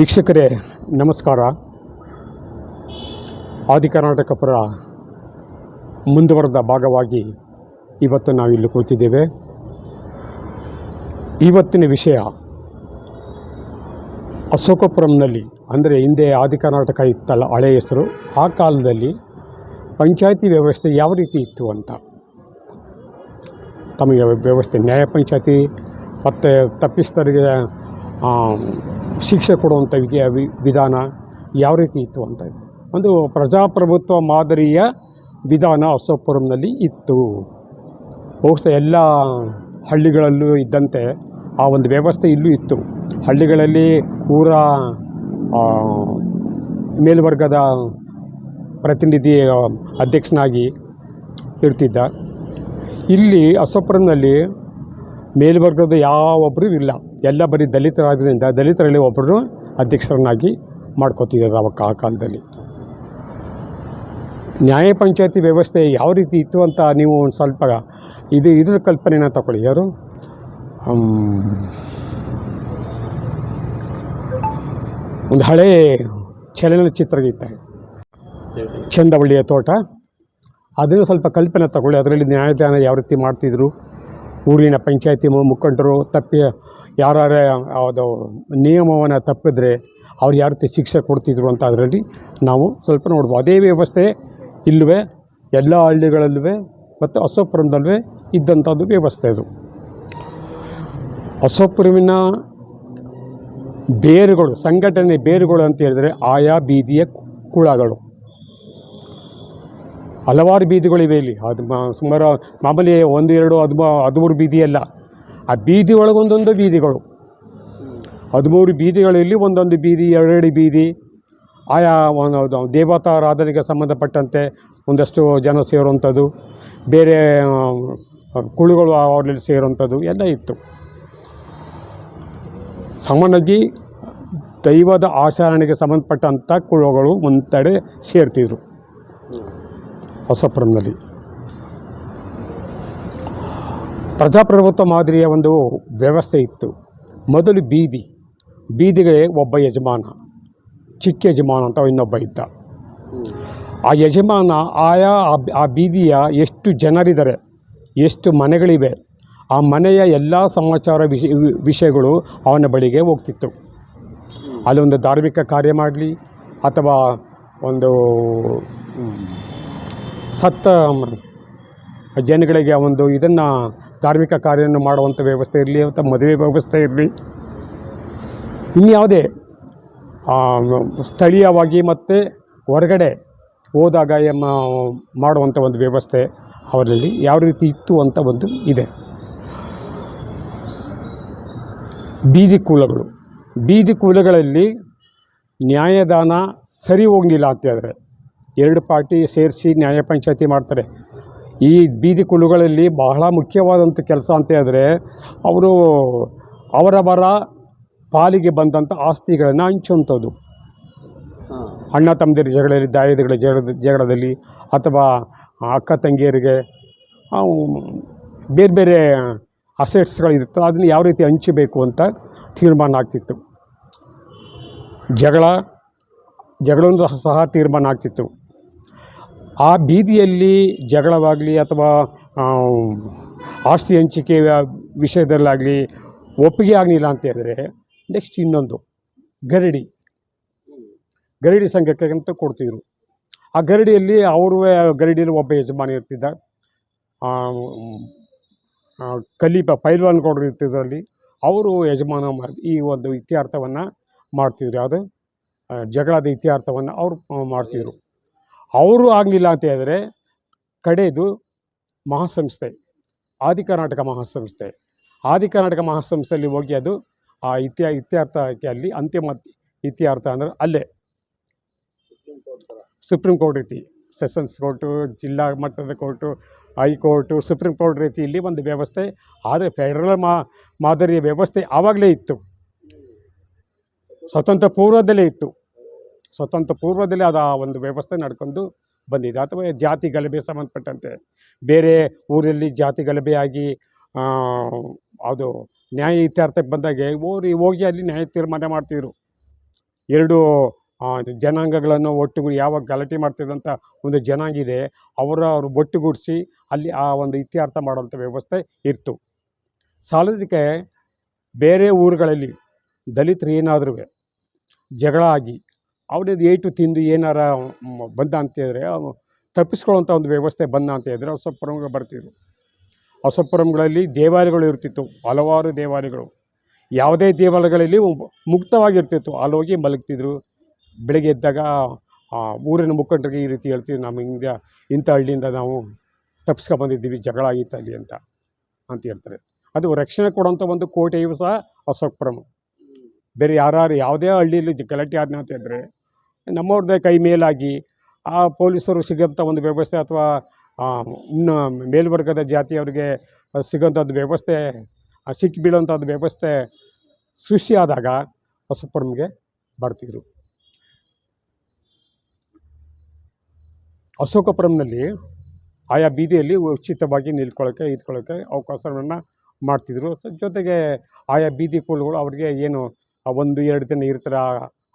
ವೀಕ್ಷಕರೇ, ನಮಸ್ಕಾರ. ಆದಿ ಕರ್ನಾಟಕ ಪರ ಮುಂದುವರೆದ ಭಾಗವಾಗಿ ಇವತ್ತು ನಾವು ಇಲ್ಲಿ ಕೂತಿದ್ದೇವೆ ಇವತ್ತಿನ ವಿಷಯ ಅಶೋಕಪುರಂನಲ್ಲಿ, ಅಂದರೆ ಹಿಂದೆ ಆದಿ ಕರ್ನಾಟಕ ಇತ್ತಲ್ಲ ಹಳೆ ಹೆಸರು, ಆ ಕಾಲದಲ್ಲಿ ಪಂಚಾಯತಿ ವ್ಯವಸ್ಥೆ ಯಾವ ರೀತಿ ಇತ್ತು ಅಂತ. ತಮಗೆ ವ್ಯವಸ್ಥೆ, ನ್ಯಾಯ ಪಂಚಾಯತಿ, ಮತ್ತು ತಪ್ಪಿಸ್ತರಿಗೆ ಶಿಕ್ಷೆ ಕೊಡುವಂಥ ವಿದ್ಯಾ ವಿಧಾನ ಯಾವ ರೀತಿ ಇತ್ತು ಅಂತ. ಒಂದು ಪ್ರಜಾಪ್ರಭುತ್ವ ಮಾದರಿಯ ವಿಧಾನ ಅಶೋಕಪುರಂನಲ್ಲಿ ಇತ್ತು. ಬಹುಶಃ ಎಲ್ಲ ಹಳ್ಳಿಗಳಲ್ಲೂ ಇದ್ದಂತೆ ಆ ಒಂದು ವ್ಯವಸ್ಥೆ ಇಲ್ಲೂ ಇತ್ತು. ಹಳ್ಳಿಗಳಲ್ಲಿ ಊರ ಮೇಲ್ವರ್ಗದ ಪ್ರತಿನಿಧಿ ಅಧ್ಯಕ್ಷನಾಗಿ ಇರ್ತಿದ್ದ. ಇಲ್ಲಿ ಅಶೋಕಪುರಂನಲ್ಲಿ ಮೇಲ್ವರ್ಗದ ಯಾವೊಬ್ಬರೂ ಇಲ್ಲ. ಎಲ್ಲ ಬರೀ ದಲಿತರಾದ್ರಿಂದ ದಲಿತರಲ್ಲಿ ಒಬ್ಬರು ಅಧ್ಯಕ್ಷರನ್ನಾಗಿ ಮಾಡ್ಕೋತಿದ್ದಾರೆ ಅವಾಗ ಆ ಕಾಲದಲ್ಲಿ. ನ್ಯಾಯ ಪಂಚಾಯತಿ ವ್ಯವಸ್ಥೆ ಯಾವ ರೀತಿ ಇತ್ತು ಅಂತ ನೀವು ಒಂದು ಸ್ವಲ್ಪ ಇದು ಇದ್ರ ಕಲ್ಪನೆನ ತಗೊಳ್ಳಿ. ಯಾರು? ಒಂದು ಹಳೇ ಚಲನಚಿತ್ರ ಗೀತೆ ಚಂದವಳ್ಳಿಯ ತೋಟ. ಅದನ್ನು ಸ್ವಲ್ಪ ಕಲ್ಪನೆ ತಗೊಳ್ಳಿ. ಅದರಲ್ಲಿ ನ್ಯಾಯದಾನ ಯಾವ ರೀತಿ ಮಾಡ್ತಿದ್ರು? ಊರಿನ ಪಂಚಾಯತಿ ಮುಖಂಡರು ತಪ್ಪಿ ಯಾರ್ಯಾರ ಅದು ನಿಯಮವನ್ನು ತಪ್ಪಿದ್ರೆ ಅವ್ರು ಯಾವ ಶಿಕ್ಷೆ ಕೊಡ್ತಿದ್ರು ಅಂತ ಅದರಲ್ಲಿ ನಾವು ಸ್ವಲ್ಪ ನೋಡ್ಬೋದು. ಅದೇ ವ್ಯವಸ್ಥೆ ಇಲ್ಲವೇ, ಎಲ್ಲ ಹಳ್ಳಿಗಳಲ್ಲೂ ಮತ್ತು ಅಶೋಕಪುರದಲ್ಲೂ ಇದ್ದಂಥದ್ದು ವ್ಯವಸ್ಥೆ ಅದು. ಅಸೋಪುರವಿನ ಬೇರುಗಳು, ಸಂಘಟನೆ ಬೇರುಗಳು ಅಂತ ಹೇಳಿದರೆ ಆಯಾ ಬೀದಿಯ ಕುಳಗಳು. ಹಲವಾರು ಬೀದಿಗಳಿವೆ ಇಲ್ಲಿ. ಅದು ಸುಮಾರು ಮಾಮೂಲಿ ಒಂದು, ಎರಡು, ಹದಿಮ ಹದಿಮೂರು ಬೀದಿ ಅಲ್ಲ ಆ ಬೀದಿ ಒಳಗೊಂದೊಂದು ಬೀದಿಗಳು. ಹದಿಮೂರು ಬೀದಿಗಳಲ್ಲಿ ಒಂದೊಂದು ಬೀದಿ ಎರಡೆರಡು ಬೀದಿ. ಆಯಾ ಒಂದು ದೇವತಾರಾಧನೆಗೆ ಸಂಬಂಧಪಟ್ಟಂತೆ ಒಂದಷ್ಟು ಜನ ಸೇರುವಂಥದ್ದು. ಬೇರೆ ಕುಳುಗಳು ಅವರಲ್ಲಿ ಸೇರುವಂಥದ್ದು ಎಲ್ಲ ಇತ್ತು. ಸಾಮಾನ್ಯವಾಗಿ ದೈವದ ಆಚರಣೆಗೆ ಸಂಬಂಧಪಟ್ಟಂಥ ಕುಳುಗಳು ಒಂದೆಡೆ ಸೇರ್ತಿದ್ರು. ಹೊಸಪುರಂನಲ್ಲಿ. ಪ್ರಜಾಪ್ರಭುತ್ವ ಮಾದರಿಯ ಒಂದು ವ್ಯವಸ್ಥೆ ಇತ್ತು. ಮೊದಲು ಬೀದಿ. ಬೀದಿಗಳೇ ಒಬ್ಬ ಯಜಮಾನ, ಚಿಕ್ಕ ಯಜಮಾನ ಅಂತ ಇನ್ನೊಬ್ಬ ಇದ್ದ. ಆ ಯಜಮಾನ ಆಯಾ ಆ ಬೀದಿಯ ಎಷ್ಟು ಜನರಿದ್ದಾರೆ, ಎಷ್ಟು ಮನೆಗಳಿವೆ, ಆ ಮನೆಯ ಎಲ್ಲ ಸಮಾಚಾರ ವಿಷ ವಿಷಯಗಳು ಅವನ ಬಳಿಗೆ ಹೋಗ್ತಿತ್ತು. ಅಲ್ಲೊಂದು ಧಾರ್ಮಿಕ ಕಾರ್ಯ ಮಾಡಲಿ ಅಥವಾ ಒಂದು ಸತ್ತ ಜನಗಳಿಗೆ ಒಂದು ಇದನ್ನು ಧಾರ್ಮಿಕ ಕಾರ್ಯವನ್ನು ಮಾಡುವಂಥ ವ್ಯವಸ್ಥೆ ಇರಲಿ, ಅಥವಾ ಮದುವೆ ವ್ಯವಸ್ಥೆ ಇರಲಿ. ಇನ್ಯಾವುದೇ ಸ್ಥಳೀಯವಾಗಿ ಮತ್ತು ಹೊರಗಡೆ ಹೋದಾಗ ಎಮ್ಮ ಮಾಡುವಂಥ ಒಂದು ವ್ಯವಸ್ಥೆ ಅವರಲ್ಲಿ ಯಾವ ರೀತಿ ಇತ್ತು ಅಂತ ಒಂದು ಇದೆ. ಬೀದಿ ಕೂಲಗಳು. ಬೀದಿ ಕೂಲಗಳಲ್ಲಿ ನ್ಯಾಯದಾನ ಸರಿ ಹೋಗಲಿಲ್ಲ ಅಂತ ಹೇಳಿದ್ರೆ ಎರಡು ಪಾರ್ಟಿ ಸೇರಿಸಿ ನ್ಯಾಯ ಪಂಚಾಯತಿ ಮಾಡ್ತಾರೆ. ಈ ಬೀದಿ ಕುಲುಗಳಲ್ಲಿ ಬಹಳ ಮುಖ್ಯವಾದಂಥ ಕೆಲಸ ಅಂತ ಹೇಳಿದ್ರೆ ಅವರು ಅವರವರ ಪಾಲಿಗೆ ಬಂದಂಥ ಆಸ್ತಿಗಳನ್ನು ಹಂಚುವಂಥದ್ದು. ಅಣ್ಣ ತಮ್ಮದಿರ ಜಗಳಲ್ಲಿ ದಾಯದಗಳ ಜಗಳ ಜಗಳದಲ್ಲಿ ಅಥವಾ ಅಕ್ಕ ತಂಗಿಯರಿಗೆ ಬೇರೆ ಬೇರೆ ಅಸೆಟ್ಸ್ಗಳಿರುತ್ತೋ ಅದನ್ನು ಯಾವ ರೀತಿ ಹಂಚಬೇಕು ಅಂತ ತೀರ್ಮಾನ ಆಗ್ತಿತ್ತು. ಜಗಳ ಜಗಳೊಂದು ಸಹ ತೀರ್ಮಾನ ಆಗ್ತಿತ್ತು. ಆ ಬೀದಿಯಲ್ಲಿ ಜಗಳವಾಗಲಿ ಅಥವಾ ಆಸ್ತಿ ಹಂಚಿಕೆ ವಿಷಯದಲ್ಲಾಗಲಿ ಒಪ್ಪಿಗೆ ಆಗಲಿಲ್ಲ ಅಂತ ಹೇಳಿದ್ರೆ ನೆಕ್ಸ್ಟ್ ಇನ್ನೊಂದು, ಗರಡಿ. ಗರಡಿ ಸಂಘಕ್ಕೆ ಅಂತ ಕೊಡ್ತಿದ್ರು. ಆ ಗರಡಿಯಲ್ಲಿ ಅವರು, ಗರಡಿಯಲ್ಲಿ ಒಬ್ಬ ಯಜಮಾನಿ ಇರ್ತಿದ್ದ ಕಲೀಪ ಪೈಲ್ವಾನ್ ಗೌಡರು ಇರ್ತಿದ್ರಲ್ಲಿ ಅವರು ಯಜಮಾನ ಈ ಒಂದು ಇತಿಹಾರ್ಥವನ್ನು ಮಾಡ್ತಿದ್ರು. ಯಾವುದು? ಜಗಳದ ಇತಿಹಾರ್ಥವನ್ನು ಅವರು ಮಾಡ್ತಿದ್ರು. ಅವರು ಆಗಲಿಲ್ಲ ಅಂತ ಹೇಳಿದ್ರೆ ಕಡೆಯದು ಮಹಾಸಂಸ್ಥೆ ಆದಿ ಕರ್ನಾಟಕ ಮಹಾಸಂಸ್ಥೆ. ಆದಿ ಕರ್ನಾಟಕ ಮಹಾಸಂಸ್ಥೆಯಲ್ಲಿ ಹೋಗಿ ಅದು ಆ ಇತ್ಯ, ಇತ್ಯರ್ಥಕ್ಕೆ ಅಲ್ಲಿ ಅಂತಿಮ ಇತ್ಯರ್ಥ ಅಂದರೆ ಅಲ್ಲೇ. ಸುಪ್ರೀಂ ಕೋರ್ಟ್ ರೀತಿ, ಸೆಷನ್ಸ್ ಕೋರ್ಟು, ಜಿಲ್ಲಾ ಮಟ್ಟದ ಕೋರ್ಟು ಹೈಕೋರ್ಟು ಸುಪ್ರೀಂ ಕೋರ್ಟ್ ರೀತಿ ಇಲ್ಲಿ ಒಂದು ವ್ಯವಸ್ಥೆ. ಆದರೆ ಫೆಡರಲ್ ಮಾದರಿಯ ವ್ಯವಸ್ಥೆ ಆವಾಗಲೇ ಇತ್ತು. ಸ್ವತಂತ್ರ ಪೂರ್ವದಲ್ಲೇ ಇತ್ತು. ಸ್ವತಂತ್ರ ಪೂರ್ವದಲ್ಲಿ ಅದು ಆ ಒಂದು ವ್ಯವಸ್ಥೆ ನಡ್ಕೊಂಡು ಬಂದಿದೆ. ಅಥವಾ ಜಾತಿ ಗಲಭೆ ಸಂಬಂಧಪಟ್ಟಂತೆ ಬೇರೆ ಊರಲ್ಲಿ ಜಾತಿ ಗಲಭೆಯಾಗಿ ಅದು ನ್ಯಾಯ ಇತ್ಯರ್ಥಕ್ಕೆ ಬಂದಾಗೆ ಓರಿ ಹೋಗಿ ಅಲ್ಲಿ ನ್ಯಾಯ ತೀರ್ಮಾನ ಮಾಡ್ತಿದ್ರು. ಎರಡು ಜನಾಂಗಗಳನ್ನು ಒಟ್ಟುಗೂಡಿ ಯಾವಾಗ ಗಲಾಟೆ ಮಾಡ್ತಿದ್ದಂಥ ಒಂದು ಜನಾಂಗ ಇದೆ, ಅವರ ಅವರು ಒಟ್ಟುಗೂಡಿಸಿ ಅಲ್ಲಿ ಆ ಒಂದು ಇತ್ಯರ್ಥ ಮಾಡುವಂಥ ವ್ಯವಸ್ಥೆ ಇತ್ತು ಸಾಲದಕ್ಕೆ ಬೇರೆ ಊರುಗಳಲ್ಲಿ ದಲಿತರು ಏನಾದರೂ ಜಗಳ ಆಗಿ ಅವ್ರದ್ದು ಏಟು ತಿಂದು ಏನಾರ ಬಂದ ಅಂತೇಳಿದ್ರೆ ಅವ ತಪ್ಪಿಸ್ಕೊಳ್ಳೋಂಥ ಒಂದು ವ್ಯವಸ್ಥೆ ಬಂದ ಅಂತ ಹೇಳಿದ್ರೆ ಹೊಸಪುರಂಗೆ ಬರ್ತಿದ್ರು. ಹೊಸಪುರಂಗಳಲ್ಲಿ ದೇವಾಲಯಗಳು ಇರ್ತಿತ್ತು, ಹಲವಾರು ದೇವಾಲಯಗಳು. ಯಾವುದೇ ದೇವಾಲಯಗಳಲ್ಲಿ ಮುಕ್ತವಾಗಿರ್ತಿತ್ತು. ಹೋಗಿ ಮಲಗ್ತಿದ್ರು. ಬೆಳಗ್ಗೆ ಎದ್ದಾಗ ಊರಿನ ಮುಖಂಡರಿಗೆ ಈ ರೀತಿ ಹೇಳ್ತೀವಿ ನಮ್ಮ ಹಿಂದೆ ಇಂಥ ಹಳ್ಳಿಯಿಂದ ನಾವು ತಪ್ಪಿಸ್ಕೊಂಡು ಬಂದಿದ್ದೀವಿ, ಜಗಳ ಆಗಿತ್ತು ಅಲ್ಲಿ ಅಂತ ಅಂತ ಹೇಳ್ತಾರೆ. ಅದು ರಕ್ಷಣೆ ಕೊಡೋಂಥ ಒಂದು ಕೋಟೆಯು ಸಹ ಅಶೋಕಪುರಂ ಬೇರೆ ಯಾರು ಯಾವುದೇ ಹಳ್ಳಿಯಲ್ಲಿ ಗಲಾಟೆ ಆದ್ನ ಅಂತ ಹೇಳಿದ್ರೆ ನಮ್ಮವ್ರದ್ದೇ ಕೈ ಮೇಲಾಗಿ ಆ ಪೊಲೀಸರು ಸಿಗೋಂಥ ಒಂದು ವ್ಯವಸ್ಥೆ ಅಥವಾ ಇನ್ನು ಮೇಲ್ವರ್ಗದ ಜಾತಿಯವರಿಗೆ ಸಿಗೋಂಥದ್ದು ವ್ಯವಸ್ಥೆ ಸಿಕ್ಕಿಬೀಳೋಂಥದ್ದು ಸಿಕ್ಕಿ ಬೀಳೋಂಥದ್ದು ವ್ಯವಸ್ಥೆ ಸೃಷ್ಟಿಯಾದಾಗ ಅಶೋಕಪುರಂಗೆ ಬರ್ತಿದ್ರು. ಅಶೋಕಪುರಂನಲ್ಲಿ ಆಯಾ ಬೀದಿಯಲ್ಲಿ ಉಚಿತವಾಗಿ ನಿಲ್ಕೊಳ್ಳೋಕ್ಕೆ ಇದ್ಕೊಳ್ಳೋಕ್ಕೆ ಅವಕಾಶಗಳನ್ನು ಮಾಡ್ತಿದ್ರು. ಜೊತೆಗೆ ಆಯಾ ಬೀದಿ ಕೋಲುಗಳು ಅವರಿಗೆ ಏನು ಒಂದು, ಎರಡು ದಿನ ಇರ್ತಾರೆ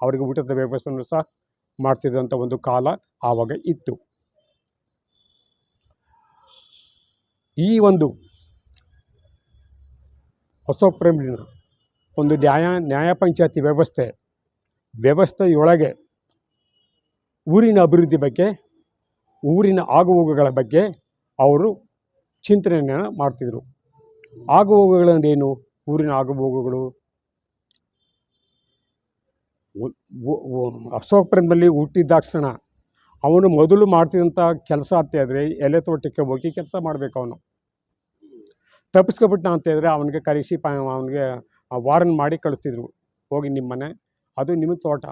ಅವ್ರಿಗೆ ಊಟದ ವ್ಯವಸ್ಥೆಯನ್ನು ಸಹ ಮಾಡ್ತಿದ್ದಂಥ ಒಂದು ಕಾಲ ಆವಾಗ ಇತ್ತು. ಈ ಒಂದು ಅಶೋಕಪುರಮಿನ ಒಂದು ನ್ಯಾಯ ನ್ಯಾಯ ಪಂಚಾಯತಿ ವ್ಯವಸ್ಥೆ, ವ್ಯವಸ್ಥೆಯೊಳಗೆ ಊರಿನ ಅಭಿವೃದ್ಧಿ ಬಗ್ಗೆ, ಊರಿನ ಆಗುಹೋಗುಗಳ ಬಗ್ಗೆ ಅವರು ಚಿಂತನೆಯನ್ನು ಮಾಡ್ತಿದ್ರು. ಆಗುಹೋಗುಗಳಂದ್ರೇನು ಊರಿನ ಆಗುಹೋಗುಗಳು ಅಶೋಕಪುರದಲ್ಲಿ ಹುಟ್ಟಿದ್ದಾಕ್ಷಣ ಅವನು ಮೊದಲು ಮಾಡ್ತಿದ್ದಂಥ ಕೆಲಸ ಅಂತ ಹೇಳಿದ್ರೆ ಎಲೆ ತೋಟಕ್ಕೆ ಹೋಗಿ ಕೆಲಸ ಮಾಡಬೇಕು ಅವನು. ತಪ್ಪಿಸ್ಕೊಬಿಟ್ನ ಅಂತ ಹೇಳಿದ್ರೆ ಅವನಿಗೆ ಕರೆಸಿ ಅವನಿಗೆ ವಾರನ್ ಮಾಡಿ ಕಳಿಸ್ತಿದ್ರು. ಹೋಗಿ ನಿಮ್ಮ ಮನೆ. ಅದು ನಿಮ್ಮ ತೋಟ.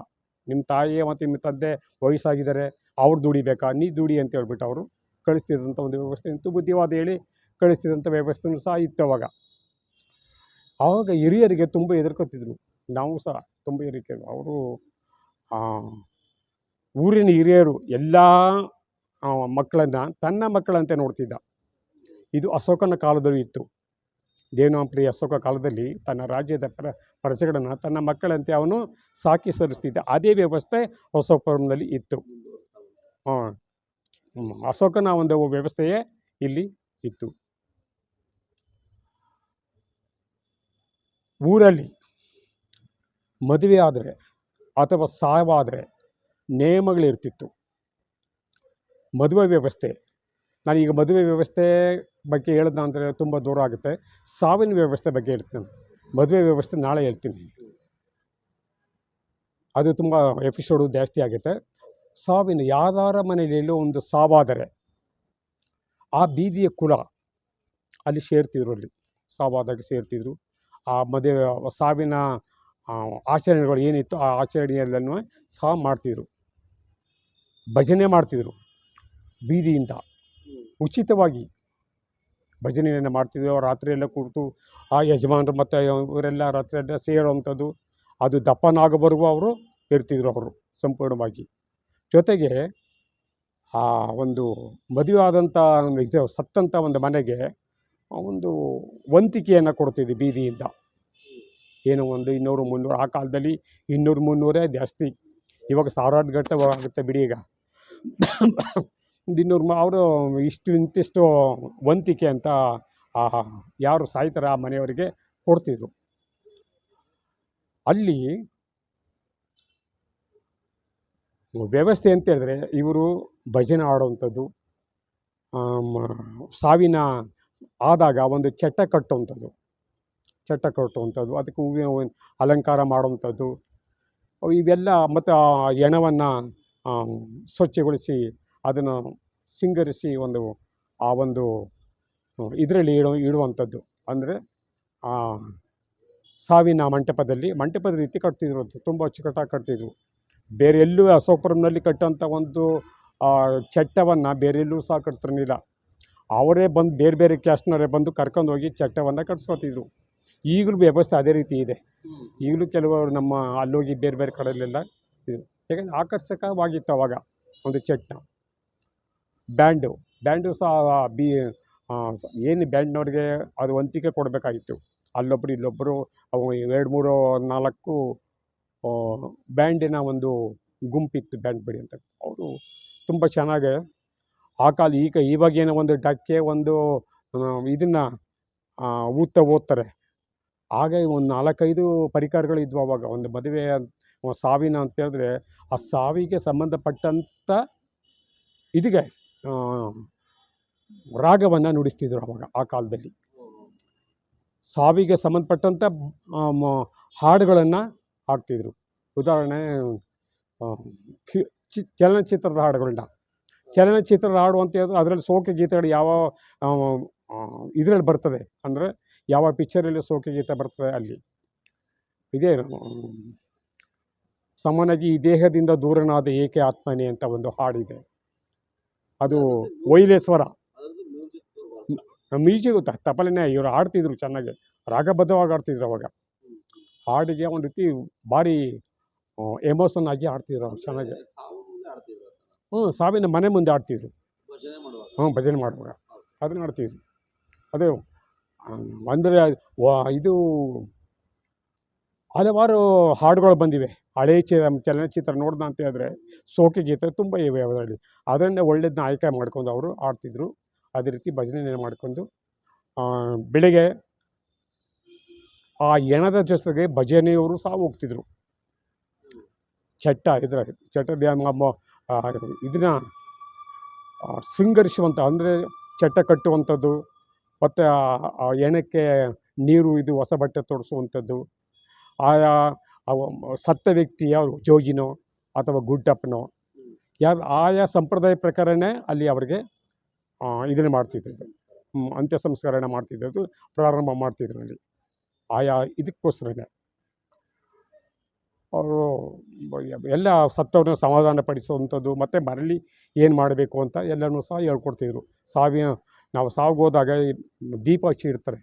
ನಿಮ್ಮ ತಾಯಿ ಮತ್ತು ನಿಮ್ಮ ತಂದೆ ವಯಸ್ಸಾಗಿದ್ದಾರೆ. ಅವ್ರು ದುಡಿಬೇಕಾ? ನೀ ದುಡಿ ಅಂತ ಹೇಳ್ಬಿಟ್ಟು ಅವರು ಕಳಿಸ್ತಿದ್ದಂಥ ಒಂದು ವ್ಯವಸ್ಥೆ ಇತ್ತು. ಬುದ್ಧಿವಾದ ಹೇಳಿ ಕಳಿಸ್ತಿದ್ದಂಥ ವ್ಯವಸ್ಥೆನೂ ಸಹ ಇತ್ತು ಅವಾಗ. ಆವಾಗ ಹಿರಿಯರಿಗೆ ತುಂಬ ಹೆದರ್ಕೊತಿದ್ರು. ನಾವು ಸಹ. ತುಂಬ ಹಿರಿಕೆ ಅವರು ಊರಿನ ಹಿರಿಯರು ಎಲ್ಲ ಮಕ್ಕಳನ್ನು ತನ್ನ ಮಕ್ಕಳಂತೆ ನೋಡ್ತಿದ್ದ. ಇದು ಅಶೋಕನ ಕಾಲದಲ್ಲೂ ಇತ್ತು. ದೇವನಾಂಪರಿ ಅಶೋಕ ಕಾಲದಲ್ಲಿ ತನ್ನ ರಾಜ್ಯದ ಪ್ರ ಪ್ರಜೆಗಳನ್ನು ತನ್ನ ಮಕ್ಕಳಂತೆ ಅವನು ಸಾಕಿ ಸಲ್ಲಿಸ್ತಿದ್ದ. ಅದೇ ವ್ಯವಸ್ಥೆ ಅಶೋಕಪುರಂನಲ್ಲಿ ಇತ್ತು. ಅಶೋಕನ ಒಂದು ವ್ಯವಸ್ಥೆಯೇ ಇಲ್ಲಿ ಇತ್ತು. ಊರಲ್ಲಿ ಮದುವೆ ಆದರೆ ಅಥವಾ ಸಾವಾದರೆ ನೇಮಗಳಿರ್ತಿತ್ತು. ಮದುವೆ ವ್ಯವಸ್ಥೆ. ನಾನೀಗ ಮದುವೆ ವ್ಯವಸ್ಥೆ ಬಗ್ಗೆ ಹೇಳಿದ್ನ ಅಂದರೆ ತುಂಬ ದೂರ ಆಗುತ್ತೆ. ಸಾವಿನ ವ್ಯವಸ್ಥೆ ಬಗ್ಗೆ ಹೇಳ್ತೀನಿ ಮದುವೆ ವ್ಯವಸ್ಥೆ ನಾಳೆ ಹೇಳ್ತೀನಿ. ಅದು ತುಂಬ ಎಪಿಸೋಡು ಜಾಸ್ತಿ ಆಗುತ್ತೆ. ಸಾವಿನ ಯಾರ ಮನೆಯಲ್ಲಿ ಒಂದು ಸಾವಾದರೆ ಆ ಬೀದಿಯ ಕುಲ ಅಲ್ಲಿ ಸೇರ್ತಿದ್ರು ಅಲ್ಲಿ. ಸಾವಾದಾಗ ಸೇರ್ತಿದ್ರು. ಆ ಮದುವೆ, ಸಾವಿನ ಆಚರಣೆಗಳು ಏನಿತ್ತು ಆ ಆಚರಣೆಯಲ್ಲೂ ಸಹ ಮಾಡ್ತಿದ್ರು. ಭಜನೆ ಮಾಡ್ತಿದ್ರು ಬೀದಿಯಿಂದ. ಉಚಿತವಾಗಿ ಭಜನೆಯನ್ನು ಮಾಡ್ತಿದ್ರು. ರಾತ್ರಿ ಎಲ್ಲ ಕೂತು ಆ ಯಜಮಾನರು ಮತ್ತು ಇವರೆಲ್ಲ ರಾತ್ರಿ ಎಲ್ಲ ಸೇರುವಂಥದ್ದು, ಅದು ದಪ್ಪನಾಗಬರುವ ಅವರು ಇರ್ತಿದ್ರು ಅವರು ಸಂಪೂರ್ಣವಾಗಿ. ಜೊತೆಗೆ ಆ ಒಂದು ಮದುವೆ ಆದಂಥ ಇದು, ಸತ್ತಂಥ ಒಂದು ಮನೆಗೆ ಒಂದು ವಂತಿಕೆಯನ್ನು ಕೊಡ್ತಿದ್ವಿ ಬೀದಿಯಿಂದ. ಏನು ಒಂದು ಇನ್ನೂರು ಮುನ್ನೂರು, ಆ ಕಾಲದಲ್ಲಿ ಇನ್ನೂರು ಮುನ್ನೂರೇ ಜಾಸ್ತಿ. ಇವಾಗ ಸಾವಿರಾರು ಗಟ್ಟೆ ಆಗುತ್ತೆ ಬಿಡಿ ಈಗ. ಇನ್ನೂರು ಅವರು ಇಷ್ಟು ಇಂತಿಷ್ಟು ವಂತಿಕೆ ಅಂತ ಯಾರು ಸಾಯ್ತಾರೆ ಆ ಮನೆಯವರಿಗೆ ಕೊಡ್ತಿದ್ರು. ಅಲ್ಲಿ ವ್ಯವಸ್ಥೆ ಅಂತ ಹೇಳಿದ್ರೆ ಇವರು ಭಜನೆ ಆಡುವಂಥದ್ದು ಸಾವಿನ ಆದಾಗ ಒಂದು ಚಟ್ಟ ಕಟ್ಟುವಂಥದ್ದು. ಚಟ್ಟ ಕಟ್ಟುವಂಥದ್ದು, ಅದಕ್ಕೆ ಹೂವಿನ ಅಲಂಕಾರ ಮಾಡುವಂಥದ್ದು ಇವೆಲ್ಲ ಮತ್ತು ಆ ಹೆಣವನ್ನು ಸ್ವಚ್ಛಗೊಳಿಸಿ ಅದನ್ನು ಸಿಂಗರಿಸಿ ಒಂದು, ಆ ಒಂದು ಇದರಲ್ಲಿ ಇಡೋ, ಇಡುವಂಥದ್ದು. ಅಂದರೆ ಸಾವಿನ ಮಂಟಪದಲ್ಲಿ, ಮಂಟಪದ ರೀತಿ ಕಟ್ತಿದ್ರು ತುಂಬ ಅಚ್ಚುಕಟ್ಟಾಗಿ ಕಟ್ತಿದ್ರು. ಬೇರೆ ಎಲ್ಲೂ ಅಶೋಕಪುರಂನಲ್ಲಿ ಕಟ್ಟೋಂಥ ಒಂದು ಚಟ್ಟವನ್ನು ಬೇರೆ ಎಲ್ಲೂ ಸಹ ಕಟ್ತಿರಲಿಲ್ಲ. ಅವರೇ ಬಂದು ಬೇರೆ ಬೇರೆ ಕ್ಯಾಸ್ಟ್ನವರೇ ಬಂದು ಕರ್ಕೊಂಡು ಹೋಗಿ ಚಟ್ಟವನ್ನು ಕಟ್ಸ್ಕೊತಿದ್ರು. ಈಗಲೂ ವ್ಯವಸ್ಥೆ ಅದೇ ರೀತಿ ಇದೆ. ಈಗಲೂ ಕೆಲವರು ನಮ್ಮ ಅಲ್ಲೋಗಿ ಬೇರೆ ಬೇರೆ ಕಡೆಯಲ್ಲೆಲ್ಲ ಇದು. ಯಾಕಂದರೆ ಆಕರ್ಷಕವಾಗಿತ್ತು ಅವಾಗ ಒಂದು ಚಟ್ನ ಬ್ಯಾಂಡು. ಬ್ಯಾಂಡು ಸಹ ಬಿ ಏನು ಬ್ಯಾಂಡ್ನವ್ರಿಗೆ ಅದು ವಂತಿಕೆ ಕೊಡಬೇಕಾಗಿತ್ತು. ಅಲ್ಲೊಬ್ಬರು ಇಲ್ಲೊಬ್ಬರು ಅವು ಎರಡು ಮೂರು ನಾಲ್ಕು ಬ್ಯಾಂಡಿನ ಒಂದು ಗುಂಪಿತ್ತು ಬ್ಯಾಂಡ್ ಬಿಡಿ ಅಂತ. ಅವರು ತುಂಬ ಚೆನ್ನಾಗಿ ಆ ಕಾಲ ಈಗ ಇವಾಗೇನೋ ಒಂದು ಡಕ್ಕೆ ಒಂದು ಇದನ್ನು ಊದ್ತಾ ಓದ್ತಾರೆ. ಆಗ ಒಂದು ನಾಲ್ಕೈದು ಪರಿಕರಗಳಿದ್ವು ಅವಾಗ. ಒಂದು ಮದುವೆ ಸಾವಿನ ಅಂತ ಹೇಳಿದ್ರೆ ಆ ಸಾವಿಗೆ ಸಂಬಂಧಪಟ್ಟಂಥ ಇದಿಗೆ ರಾಗವನ್ನು ನುಡಿಸ್ತಿದ್ರು ಅವಾಗ ಆ ಕಾಲದಲ್ಲಿ. ಸಾವಿಗೆ ಸಂಬಂಧಪಟ್ಟಂಥ ಹಾಡುಗಳನ್ನು ಹಾಕ್ತಿದ್ರು. ಉದಾಹರಣೆ ಚಲನಚಿತ್ರದ ಹಾಡುಗಳನ್ನ ಚಲನಚಿತ್ರದ ಹಾಡು ಅಂತ ಹೇಳಿದ್ರೆ ಅದರಲ್ಲಿ ಸೋಕೆ ಗೀತೆಗಳು ಯಾವ ಇದರಲ್ಲಿ ಬರ್ತದೆ. ಅಂದರೆ ಯಾವ ಪಿಕ್ಚರಲ್ಲಿ ಸೋಕೆ ಗೀತ ಬರ್ತದೆ ಅಲ್ಲಿ. ಇದೇ ಸಾಮಾನ್ಯವಾಗಿ ಈ ದೇಹದಿಂದ ದೂರನಾದ ಏಕೆ ಆತ್ಮನೇ ಅಂತ ಒಂದು ಹಾಡಿದೆ. ಅದು ವೈಲೇಶ್ವರ. ಮ್ಯೂಸಿಕ್ ತಪಲೆನೇ ಇವರು ಹಾಡ್ತಿದ್ರು ಚೆನ್ನಾಗಿ. ರಾಗಬದ್ಧವಾಗಿ ಆಡ್ತಿದ್ರು ಅವಾಗ. ಹಾಡಿಗೆ ಒಂದು ರೀತಿ ಭಾರಿ ಎಮೋಷನ್ ಆಗಿ ಆಡ್ತಿದ್ರು ಅವ್ರು ಚೆನ್ನಾಗಿ. ಹ್ಞೂ ಸಾವಿನ ಮನೆ ಮುಂದೆ ಆಡ್ತಿದ್ರು ಹ್ಞೂ ಭಜನೆ ಮಾಡುವಾಗ. ಅದನ್ನ ಆಡ್ತಿದ್ರು ಅದು, ಅಂದರೆ ಇದು ಹಲವಾರು ಹಾಡುಗಳು ಬಂದಿವೆ. ಹಳೆಯ ಚಿ ಚಲನಚಿತ್ರ ನೋಡ್ದ ಅಂತ ಹೇಳಿದ್ರೆ ಸೋಕೆ ಗೀತೆ ತುಂಬ ಇವೆ ಅದರಲ್ಲಿ. ಅದನ್ನೇ ಒಳ್ಳೇದನ್ನ ಆಯ್ಕೆ ಮಾಡ್ಕೊಂಡು ಅವರು ಆಡ್ತಿದ್ರು ಅದೇ ರೀತಿ ಭಜನೆ ಮಾಡ್ಕೊಂಡು ಬೆಳಿಗ್ಗೆ ಆ ಎಣದ ಜೊತೆಗೆ ಭಜನೆಯವರು ಸಹ ಹೋಗ್ತಿದ್ರು. ಚಟ್ಟ ಇದ್ರ ಚಟ್ಟದ ಇದನ್ನ ಶೃಂಗರಿಸುವಂಥ ಅಂದರೆ ಚಟ್ಟ ಕಟ್ಟುವಂಥದ್ದು ಮತ್ತು ಎಣಕ್ಕೆ ನೀರು ಇದು ಹೊಸ ಬಟ್ಟೆ ತೊಡಿಸುವಂಥದ್ದು ಆಯಾ ಸತ್ತ ವ್ಯಕ್ತಿ ಯಾರು? ಜೋಗಿನೋ ಅಥವಾ ಗುಡ್ಡಪ್ಪನೋ? ಯಾರು ಆಯಾ ಸಂಪ್ರದಾಯ ಪ್ರಕಾರನೇ ಅಲ್ಲಿ ಅವರಿಗೆ ಇದನ್ನು ಮಾಡ್ತಿದ್ರು ಹ್ಮ್, ಅಂತ್ಯ ಸಂಸ್ಕರಣ ಮಾಡ್ತಿದ್ದದ್ದು ಪ್ರಾರಂಭ ಮಾಡ್ತಿದ್ರು ಅಲ್ಲಿ. ಆಯಾ ಇದಕ್ಕೋಸ್ಕರನೇ. ಅವರು ಎಲ್ಲ ಸತ್ತವ್ರನ್ನ ಸಮಾಧಾನ ಪಡಿಸುವಂಥದ್ದು ಮತ್ತು ಮರಳಿ ಏನು ಮಾಡಬೇಕು ಅಂತ ಎಲ್ಲನೂ ಸಹ ಹೇಳ್ಕೊಡ್ತಿದ್ರು. ಸಾವಿನ ನಾವು ಸಾವಿಗೆ ಹೋದಾಗ ಈ ದೀಪ ಹಚ್ಚಿ ಇಡ್ತಾರೆ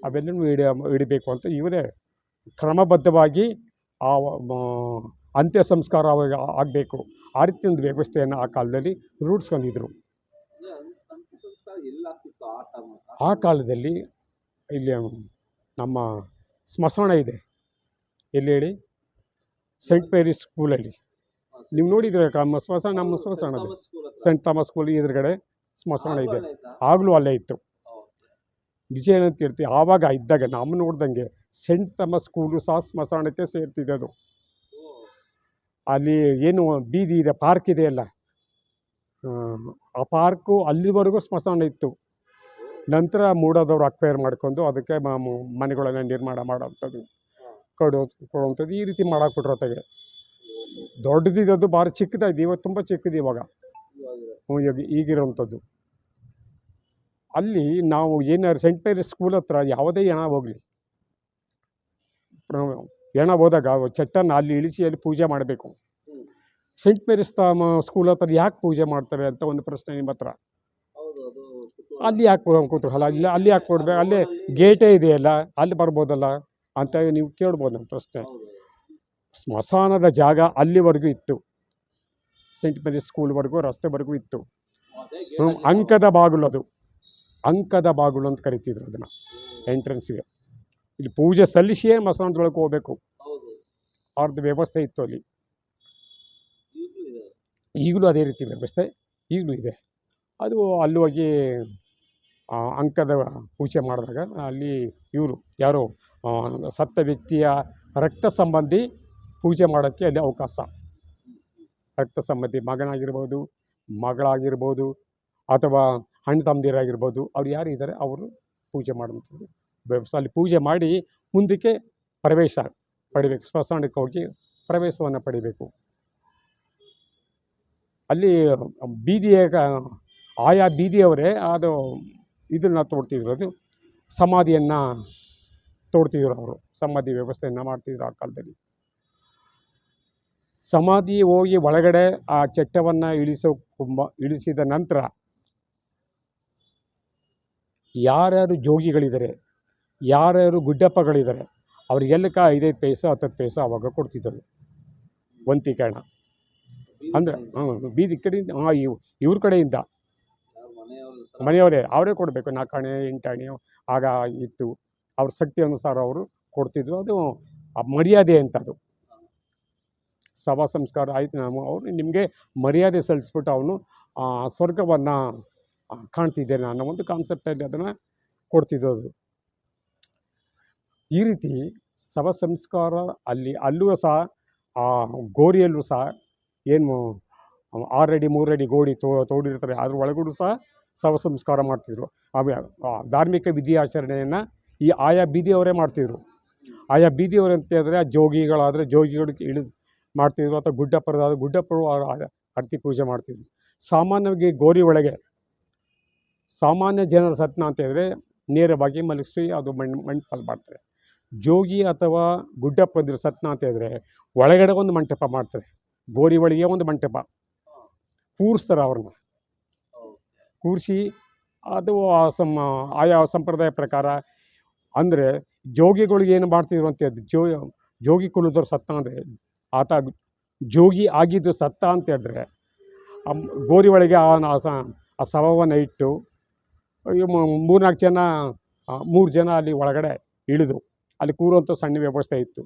ಅವೆಲ್ಲನೂ ಇಡ ಇಡಬೇಕು ಅಂತ ಇವರೇ ಕ್ರಮಬದ್ಧವಾಗಿ ಆ ಅಂತ್ಯ ಸಂಸ್ಕಾರ ಆಗಬೇಕು. ಆ ರೀತಿ ವ್ಯವಸ್ಥೆಯನ್ನು ಆ ಕಾಲದಲ್ಲಿ ರೂಢಿಸ್ಕೊಂಡಿದ್ರು. ಆ ಕಾಲದಲ್ಲಿ ಇಲ್ಲಿ ನಮ್ಮ ಸ್ಮಶಾನ ಇದೆ. ಎಲ್ಲಿ ಹೇಳಿ ಸೆಂಟ್ ಮೇರಿಸ್ ಸ್ಕೂಲಲ್ಲಿ. ನೀವು ನೋಡಿದ್ರೆ ನಮ್ಮ ಸ್ಮಶಾನ ನಮ್ಮ ಸ್ಮಶಾನ ಸೆಂಟ್ ಥಾಮಸ್ ಸ್ಕೂಲ್ ಎದುರುಗಡೆ ಸ್ಮಶಾನ ಇದೆ. ಆಗಲೂ ಅಲ್ಲೇ ಇತ್ತು. ನಿಜ ಏನಂತ ಹೇಳ್ತೀವಿ ಆವಾಗ ಇದ್ದಾಗ ನಮ್ಮ ನೋಡ್ದಂಗೆ ಸೆಂಟ್ ತಮ್ಮ ಸ್ಕೂಲು ಸಹ ಸ್ಮಶಾನಕ್ಕೆ ಸೇರ್ತಿದೆ ಅದು. ಅಲ್ಲಿ ಏನು ಬೀದಿ ಇದೆ ಪಾರ್ಕ್ ಇದೆ ಅಲ್ಲ. ಆ, ಪಾರ್ಕು ಅಲ್ಲಿವರೆಗೂ ಸ್ಮಶಾನ ಇತ್ತು. ನಂತರ ಮೂಡೋದವ್ರು ಅಕ್ವೈರ್ ಮಾಡ್ಕೊಂಡು ಅದಕ್ಕೆ ಮನೆಗಳನ್ನ ನಿರ್ಮಾಣ ಮಾಡೋವಂಥದ್ದು ಕಡು ಕೊಡುವಂಥದ್ದು ಈ ರೀತಿ ಮಾಡಾಕ್ಬಿಟ್ರು ಅತ್ತಾಗೆ. ದೊಡ್ಡದಿದ್ದು ಭಾರಿ ಚಿಕ್ಕದಾಗಿದೆ ಇವತ್ತು ತುಂಬ ಚಿಕ್ಕದು ಇವಾಗ. ಹ್ಞೂ, ಈಗ ಈಗಿರೋವಂಥದ್ದು. ಅಲ್ಲಿ ನಾವು ಏನಾದ್ರು ಸೆಂಟ್ ಮೇರಿಸ್ ಸ್ಕೂಲ್ ಹತ್ರ ಯಾವುದೇ ಹೆಣ ಹೋಗಲಿ. ಹೆಣ ಹೋದಾಗ ಚಟ್ಟನ್ನು ಅಲ್ಲಿ ಇಳಿಸಿ ಅಲ್ಲಿ ಪೂಜೆ ಮಾಡಬೇಕು. ಸೆಂಟ್ ಮೇರಿಸ್ ಸ್ಕೂಲ್ ಹತ್ರ ಯಾಕೆ ಪೂಜೆ ಮಾಡ್ತಾರೆ ಅಂತ ಒಂದು ಪ್ರಶ್ನೆ ನಿಮ್ಮ ಹತ್ರ. ಅಲ್ಲಿ ಯಾಕೆ ಕುತೂಹಲ? ಇಲ್ಲ ಅಲ್ಲಿ ಯಾಕೆ ಕೊಡ್ಬೇಕು? ಅಲ್ಲೇ ಗೇಟೇ ಇದೆಯಲ್ಲ ಅಲ್ಲಿ ಬರ್ಬೋದಲ್ಲ ಅಂತ ನೀವು ಕೇಳ್ಬೋದು ನಮ್ಮ ಪ್ರಶ್ನೆ. ಸ್ಮಶಾನದ ಜಾಗ ಅಲ್ಲಿವರೆಗೂ ಇತ್ತು. ಸೆಂಟ್ ಮೇರಿಸ್ ಸ್ಕೂಲ್ವರೆಗೂ ರಸ್ತೆವರೆಗೂ ಇತ್ತು. ಅಂಕದ ಬಾಗಿಲು ಅದು. ಅಂಕದ ಬಾಗಿಲು ಅಂತ ಕರಿತಿದ್ರು ಅದನ್ನು ಎಂಟ್ರೆನ್ಸ್ಗೆ ಇಲ್ಲಿ ಪೂಜೆ ಸಲ್ಲಿಸಿಯೇ ಮಸಾನದೊಳಗೆ ಹೋಗಬೇಕು? ಅವ್ರದ್ದು ವ್ಯವಸ್ಥೆ ಇತ್ತು ಅಲ್ಲಿ. ಈಗಲೂ ಅದೇ ರೀತಿ ವ್ಯವಸ್ಥೆ ಈಗಲೂ ಇದೆ. ಅದು ಅಲ್ಲಿ ಹೋಗಿ ಅಂಕದ ಪೂಜೆ ಮಾಡಿದಾಗ ಅಲ್ಲಿ ಇವರು ಯಾರೋ ಸತ್ತ ವ್ಯಕ್ತಿಯ ರಕ್ತ ಸಂಬಂಧಿ ಪೂಜೆ ಮಾಡೋಕ್ಕೆ ಅಲ್ಲಿ ಅವಕಾಶ. ರಕ್ತ ಸಂಬಂಧಿ ಮಗನಾಗಿರ್ಬೋದು, ಮಗಳಾಗಿರ್ಬೋದು ಅಥವಾ ಅಣ್ಣ ತಮ್ಮದಿರಾಗಿರ್ಬೋದು, ಅವ್ರು ಯಾರು ಇದ್ದಾರೆ ಅವರು ಪೂಜೆ ಮಾಡುವಂಥದ್ದು. ಅಲ್ಲಿ ಪೂಜೆ ಮಾಡಿ ಮುಂದಕ್ಕೆ ಪ್ರವೇಶ ಪಡಿಬೇಕು, ಸ್ಮಶಾನಕ್ಕೆ ಹೋಗಿ ಪ್ರವೇಶವನ್ನು ಪಡಿಬೇಕು. ಅಲ್ಲಿ ಬೀದಿಯ ಆಯಾ ಬೀದಿಯವರೇ ಅದು ಇದನ್ನು ತೋಡ್ತಿದ್ರು ಸಮಾಧಿಯನ್ನು ತೋಡ್ತಿದ್ರು ಅವರು, ಸಮಾಧಿ ವ್ಯವಸ್ಥೆಯನ್ನು ಮಾಡ್ತಿದ್ರು ಆ ಕಾಲದಲ್ಲಿ. ಸಮಾಧಿ ಹೋಗಿ ಒಳಗಡೆ ಆ ಚಟ್ಟವನ್ನು ಇಳಿಸೋ ಕುಂಬ, ಇಳಿಸಿದ ನಂತರ ಯಾರ್ಯಾರು ಜೋಗಿಗಳಿದ್ದಾರೆ, ಯಾರ್ಯಾರು ಗುಡ್ಡಪ್ಪಗಳಿದ್ದಾರೆ, ಅವ್ರಿಗೆಲ್ಲಕ್ಕ ಐದೈದು ಪೈಸೆ, ಹತ್ತತ್ತು ಪೈಸೆ ಅವಾಗ ಕೊಡ್ತಿದ್ದರು ವಂತಿಕರಣ ಅಂದರೆ ಬೀದಿ ಹಾಂ ಬೀದಿ ಕಡೆಯಿಂದ, ಹಾಂ, ಇವ್, ಇವ್ರ ಕಡೆಯಿಂದ. ಮನೆಯವ್ರ, ಅವರೇ ಕೊಡಬೇಕು. ನಾಲ್ಕಾಣೆ ಎಂಟಾಣೆ, ಆಗ ಇತ್ತು. ಅವ್ರ ಶಕ್ತಿ ಅನುಸಾರ ಅವರು ಕೊಡ್ತಿದ್ರು. ಅದು ಮರ್ಯಾದೆ ಅಂತ ಶವ ಸಂಸ್ಕಾರ ಆಯಿತು ನಾವು ಅವನು ನಿಮಗೆ ಮರ್ಯಾದೆ ಸಲ್ಲಿಸ್ಬಿಟ್ಟು ಅವನು ಸ್ವರ್ಗವನ್ನು ಕಾಣ್ತಿದ್ದೇನೆ ಅನ್ನೋ ಒಂದು ಕಾನ್ಸೆಪ್ಟಲ್ಲಿ ಅದನ್ನು ಕೊಡ್ತಿದ್ದೋದು ಈ ರೀತಿ ಶವ ಸಂಸ್ಕಾರ ಅಲ್ಲಿ ಅಲ್ಲೂ ಸಹ, ಆ, ಗೋರಿಯಲ್ಲೂ ಸಹ ಏನು, ಆರಡಿ, ಮೂರಡಿ ಗೋಡಿ ತೋ, ತೋಡಿರ್ತಾರೆ. ಅದ್ರ ಒಳಗಡೆ ಸಹ ಸವ ಸಂಸ್ಕಾರ ಮಾಡ್ತಿದ್ರು ಆ, ಧಾರ್ಮಿಕ ವಿಧಿ ಆಚರಣೆಯನ್ನು ಈ ಆಯಾ ಬೀದಿಯವರೇ ಮಾಡ್ತಿದ್ರು. ಆಯಾ ಬೀದಿಯವರು ಅಂತ ಹೇಳಿದ್ರೆ ಜೋಗಿಗಳಾದರೆ ಜೋಗಿಗಳಿಗೆ ಇಳಿದು ಮಾಡ್ತಿದ್ರು ಅಥವಾ ಗುಡ್ಡಪ್ಪರು ಆ- ಆ- ಅರ್ತಿ ಪೂಜೆ ಮಾಡ್ತಿದ್ರು. ಸಾಮಾನ್ಯವಾಗಿ ಗೋರಿ ಒಳಗೆ ಸಾಮಾನ್ಯ ಜನರ ಸತ್ನ ಅಂತ ಹೇಳಿದ್ರೆ ನೇರವಾಗಿ ಮಲಗಿಸಿ ಅದು ಮಣ್ಣು ಮಂಟಪ ಮಾಡ್ತಾರೆ. ಜೋಗಿ ಅಥವಾ ಗುಡ್ಡಪ್ಪದ್ರ ಸತ್ನ ಅಂತ ಹೇಳಿದ್ರೆ ಒಳಗಡೆ ಒಂದು ಮಂಟಪ ಮಾಡ್ತಾರೆ. ಗೋರಿ ಒಳಗೆ ಒಂದು ಮಂಟಪ. ಕೂರಿಸ್ತಾರೆ ಅವ್ರನ್ನ. ಕೂರಿಸಿ ಅದು ಆ ಸಮ ಆಯಾ ಸಂಪ್ರದಾಯ ಪ್ರಕಾರ ಅಂದರೆ ಜೋಗಿಗಳಿಗೆ ಏನು ಮಾಡ್ತಿದ್ರು ಅಂತ ಜೋ ಜೋಗಿ ಕುಲದವ್ರು ಸತ್ನ ಅಂದರೆ ಆತ ಜೋಗಿ ಆಗಿದ್ದು ಸತ್ತ ಅಂತ ಹೇಳಿದ್ರೆ ಗೋರಿ ಒಳಗೆ ಆ ಶವವನ್ನು ಇಟ್ಟು ಮೂರ್ನಾಲ್ಕು ಜನ ಮೂರು ಜನ ಅಲ್ಲಿ ಒಳಗಡೆ ಇಳಿದು, ಅಲ್ಲಿ ಕೂರುವಂಥ ಸಣ್ಣ ವ್ಯವಸ್ಥೆ ಇತ್ತು.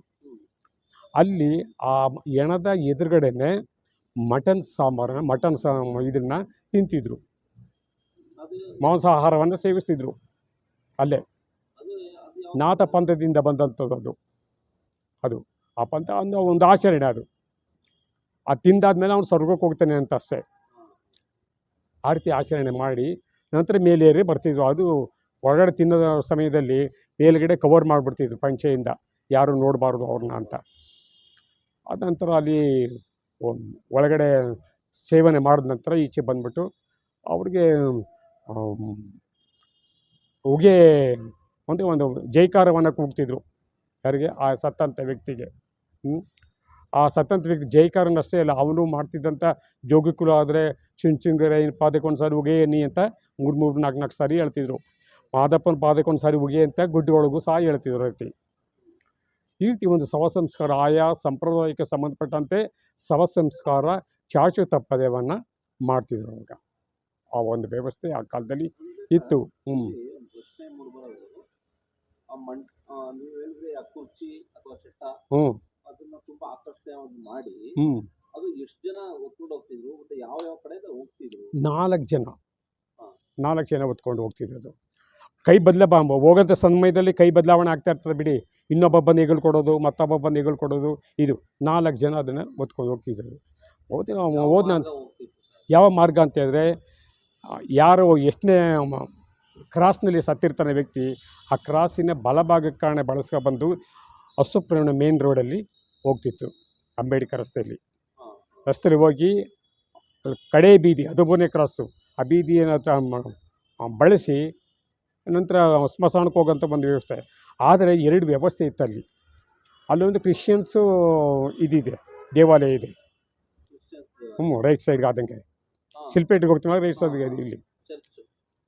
ಅಲ್ಲಿ ಆ ಎಣದ ಎದುರುಗಡೆನೆ ಮಟನ್ ಸಾಂಬಾರನ್ನ, ಮಟನ್ ಸಾ, ಇದನ್ನು ತಿಂತಿದ್ರು. ಮಾಂಸಾಹಾರವನ್ನು ಸೇವಿಸ್ತಿದ್ರು ಅಲ್ಲೇ. ನಾಥ ಪಂಥದಿಂದ ಬಂದಂಥದ್ದು ಅದು. ಅದು. ಆ ಪಂಥ ಒಂದು ಒಂದು ಆಚರಣೆ ಅದು. ಅದು ತಿಂದಾದ್ಮೇಲೆ ಅವ್ನು ಸ್ವರ್ಗಕ್ಕೆ ಹೋಗ್ತಾನೆ ಅಂತ ಅಷ್ಟೇ. ಆ ರೀತಿ ಆಚರಣೆ ಮಾಡಿ ನಂತರ ಮೇಲೇರಿ ಬರ್ತಿದ್ರು. ಅದು ಹೊರಗಡೆ ತಿನ್ನೋ ಸಮಯದಲ್ಲಿ ಮೇಲುಗಡೆ ಕವರ್ ಮಾಡಿಬಿಡ್ತಿದ್ರು ಪಂಚೆಯಿಂದ. ಯಾರು ನೋಡಬಾರ್ದು ಅವ್ರನ್ನ ಅಂತ. ಅದ ನಂತರ ಅಲ್ಲಿ ಒಳಗಡೆ ಸೇವನೆ ಮಾಡಿದ ನಂತರ ಈಚೆ ಬಂದ್ಬಿಟ್ಟು ಅವ್ರಿಗೆ ಉಗೆ ಒಂದು ಒಂದು ಜೈಕಾರವನ್ನು ಕೂಗ್ತಿದ್ರು. ಯಾರಿಗೆ? ಆ ಸತ್ತಂಥ ವ್ಯಕ್ತಿಗೆ? ಆ ಸ್ವತಂತ್ರ ವ್ಯಕ್ತಿ ಜೈಕಾರನ ಅಷ್ಟೇ ಅಲ್ಲ ಅವನು ಮಾಡ್ತಿದ್ದಂಥ ಜೋಗಿಕುಲ ಆದರೆ ಚುಂಚುಂಗರ ಪಾದಕ್ಕೊಂದು ಸಾರಿ ಉಗೇ ನೀ ಅಂತ ಮೂರು ಮೂರು ನಾಲ್ಕು ನಾಲ್ಕು ಸಾರಿ ಹೇಳ್ತಿದ್ರು. ಮಾದಪ್ಪನ ಪಾದಕ್ಕೊಂದು ಸಾರಿ ಉಗೆ ಅಂತ ಗುಡ್ಡ ಒಳಗೂ ಸಹ ಹೇಳ್ತಿದ್ರು ರೀತಿ ಈ ರೀತಿ ಒಂದು ಶವ ಸಂಸ್ಕಾರ ಆಯಾ ಸಂಪ್ರದಾಯಕ್ಕೆ ಸಂಬಂಧಪಟ್ಟಂತೆ ಶವ ಸಂಸ್ಕಾರ ಚಾಚು ತಪ್ಪದೇವನ್ನು ಮಾಡ್ತಿದ್ರು ಅವಾಗ ಆ ಒಂದು ವ್ಯವಸ್ಥೆ ಆ ಕಾಲದಲ್ಲಿ ಇತ್ತು. ಹ್ಞೂ ಹ್ಞೂ ಅದನ್ನ ತುಂಬಾ ಆಕರ್ಷಣೀಯವಾಗಿ ಮಾಡಿ ಅದು ಎಷ್ಟು ಜನ ಒತ್ಕೊಂಡು ಹೋಗ್ತಿದ್ರು ಮತ್ತೆ ಯಾವ ಯಾವ ಕಡೆ ಹೋಗ್ತಿದ್ರು? ನಾಲ್ಕು ಜನ. ನಾಲ್ಕು ಜನ ಒತ್ಕೊಂಡು ಹೋಗ್ತಿದ್ರು ಅದು. ಕೈ ಬದಲ ಹೋಗೋಂಥ ಸಮಯದಲ್ಲಿ ಕೈ ಬದಲಾವಣೆ ಆಗ್ತಾ ಇರ್ತದೆ ಬಿಡಿ. ಇನ್ನೊಬ್ಬ ಬಂದು ಎಗಲ್ ಕೊಡೋದು ಮತ್ತೊಬ್ಬ ಬಂದು ಎಗಲ್ ಕೊಡೋದು ಇದು ನಾಲ್ಕು ಜನ ಅದನ್ನು ಒತ್ಕೊಂಡು ಹೋಗ್ತಿದ್ರು. ಓದಿ ಓದ್ನ ಯಾವ ಮಾರ್ಗ ಅಂತ ಹೇಳಿದ್ರೆ ಯಾರು ಎಷ್ಟನೇ ಕ್ರಾಸ್ನಲ್ಲಿ ಸತ್ತಿರ್ತಾನೆ ವ್ಯಕ್ತಿ ಆ ಕ್ರಾಸಿನ ಬಲಭಾಗಕ್ಕೆ ಕಾರಣ ಬಳಸ್ಕೊಬಂದು ಬಂದು ಅಸುಪ್ರಯಾಣ ಮೇನ್ ರೋಡಲ್ಲಿ ಹೋಗ್ತಿತ್ತು ಅಂಬೇಡ್ಕರ್ ರಸ್ತೆಯಲ್ಲಿ. ರಸ್ತೆಯಲ್ಲಿ ಹೋಗಿ ಕಡೆ ಬೀದಿ ಹದಿಮೂರನೇ ಕ್ರಾಸು ಆ ಬೀದಿಯನ್ನು ಬಳಸಿ ನಂತರ ಸ್ಮಶಾನಕ್ಕೆ ಹೋಗೋಂಥ ಒಂದು ವ್ಯವಸ್ಥೆ. ಆದರೆ ಎರಡು ವ್ಯವಸ್ಥೆ ಇತ್ತು ಅಲ್ಲಿ ಅಲ್ಲೊಂದು ಕ್ರಿಶ್ಚಿಯನ್ಸು ಇದಿದೆ ದೇವಾಲಯ ಇದೆ. ಹ್ಞೂ ರೈಟ್ ಸೈಡ್ಗೆ ಆದಂಗೆ. ಶಿಲ್ಪೇಟಿಗೆ ಹೋಗ್ತೀವಿ ರೈಟ್ ಸೈಡ್ಗೆ ಇಲ್ಲಿ.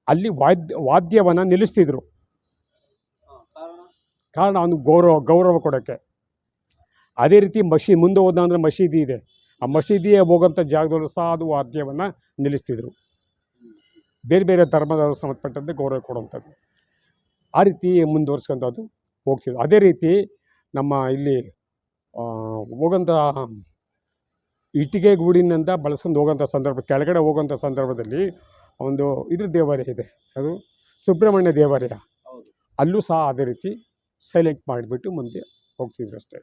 ಅಲ್ಲಿ ವಾದ್ಯ ವಾದ್ಯವನ್ನು ನಿಲ್ಲಿಸ್ತಿದ್ರು. ಕಾರಣ? ಕಾರಣ ಅವನು ಗೌರವ ಗೌರವ ಕೊಡೋಕ್ಕೆ. ಅದೇ ರೀತಿ ಮಷಿ ಮುಂದೆ ಹೋದ ಅಂದರೆ ಮಸೀದಿ ಇದೆ. ಆ ಮಸೀದಿಯೇ ಹೋಗೋಂಥ ಜಾಗದಲ್ಲೂ ಸಹ ಅದು ವಾದ್ಯವನ್ನು ನಿಲ್ಲಿಸ್ತಿದ್ರು. ಬೇರೆ ಬೇರೆ ಧರ್ಮದವರು ಸಂಬಂಧಪಟ್ಟಂತೆ ಗೌರವ ಕೊಡುವಂಥದ್ದು. ಆ ರೀತಿ ಮುಂದುವರ್ಸ್ಕೊಂಥದ್ದು ಹೋಗ್ತಿದ್ರು. ಅದೇ ರೀತಿ ನಮ್ಮ ಇಲ್ಲಿ ಹೋಗೋಂಥ ಇಟ್ಟಿಗೆ ಗೂಡಿನಿಂದ ಬಳಸ್ಕೊಂಡು ಹೋಗೋಂಥ ಸಂದರ್ಭ ಕೆಳಗಡೆ ಹೋಗೋಂಥ ಸಂದರ್ಭದಲ್ಲಿ ಒಂದು ಇದ್ರ ದೇವಾಲಯ ಇದೆ. ಅದು ಸುಬ್ರಹ್ಮಣ್ಯ ದೇವಾಲಯ. ಅಲ್ಲೂ ಸಹ ಅದೇ ರೀತಿ ಸೈಲೆಂಟ್ ಮಾಡಿಬಿಟ್ಟು ಮುಂದೆ ಹೋಗ್ತಿದ್ರು ಅಷ್ಟೇ.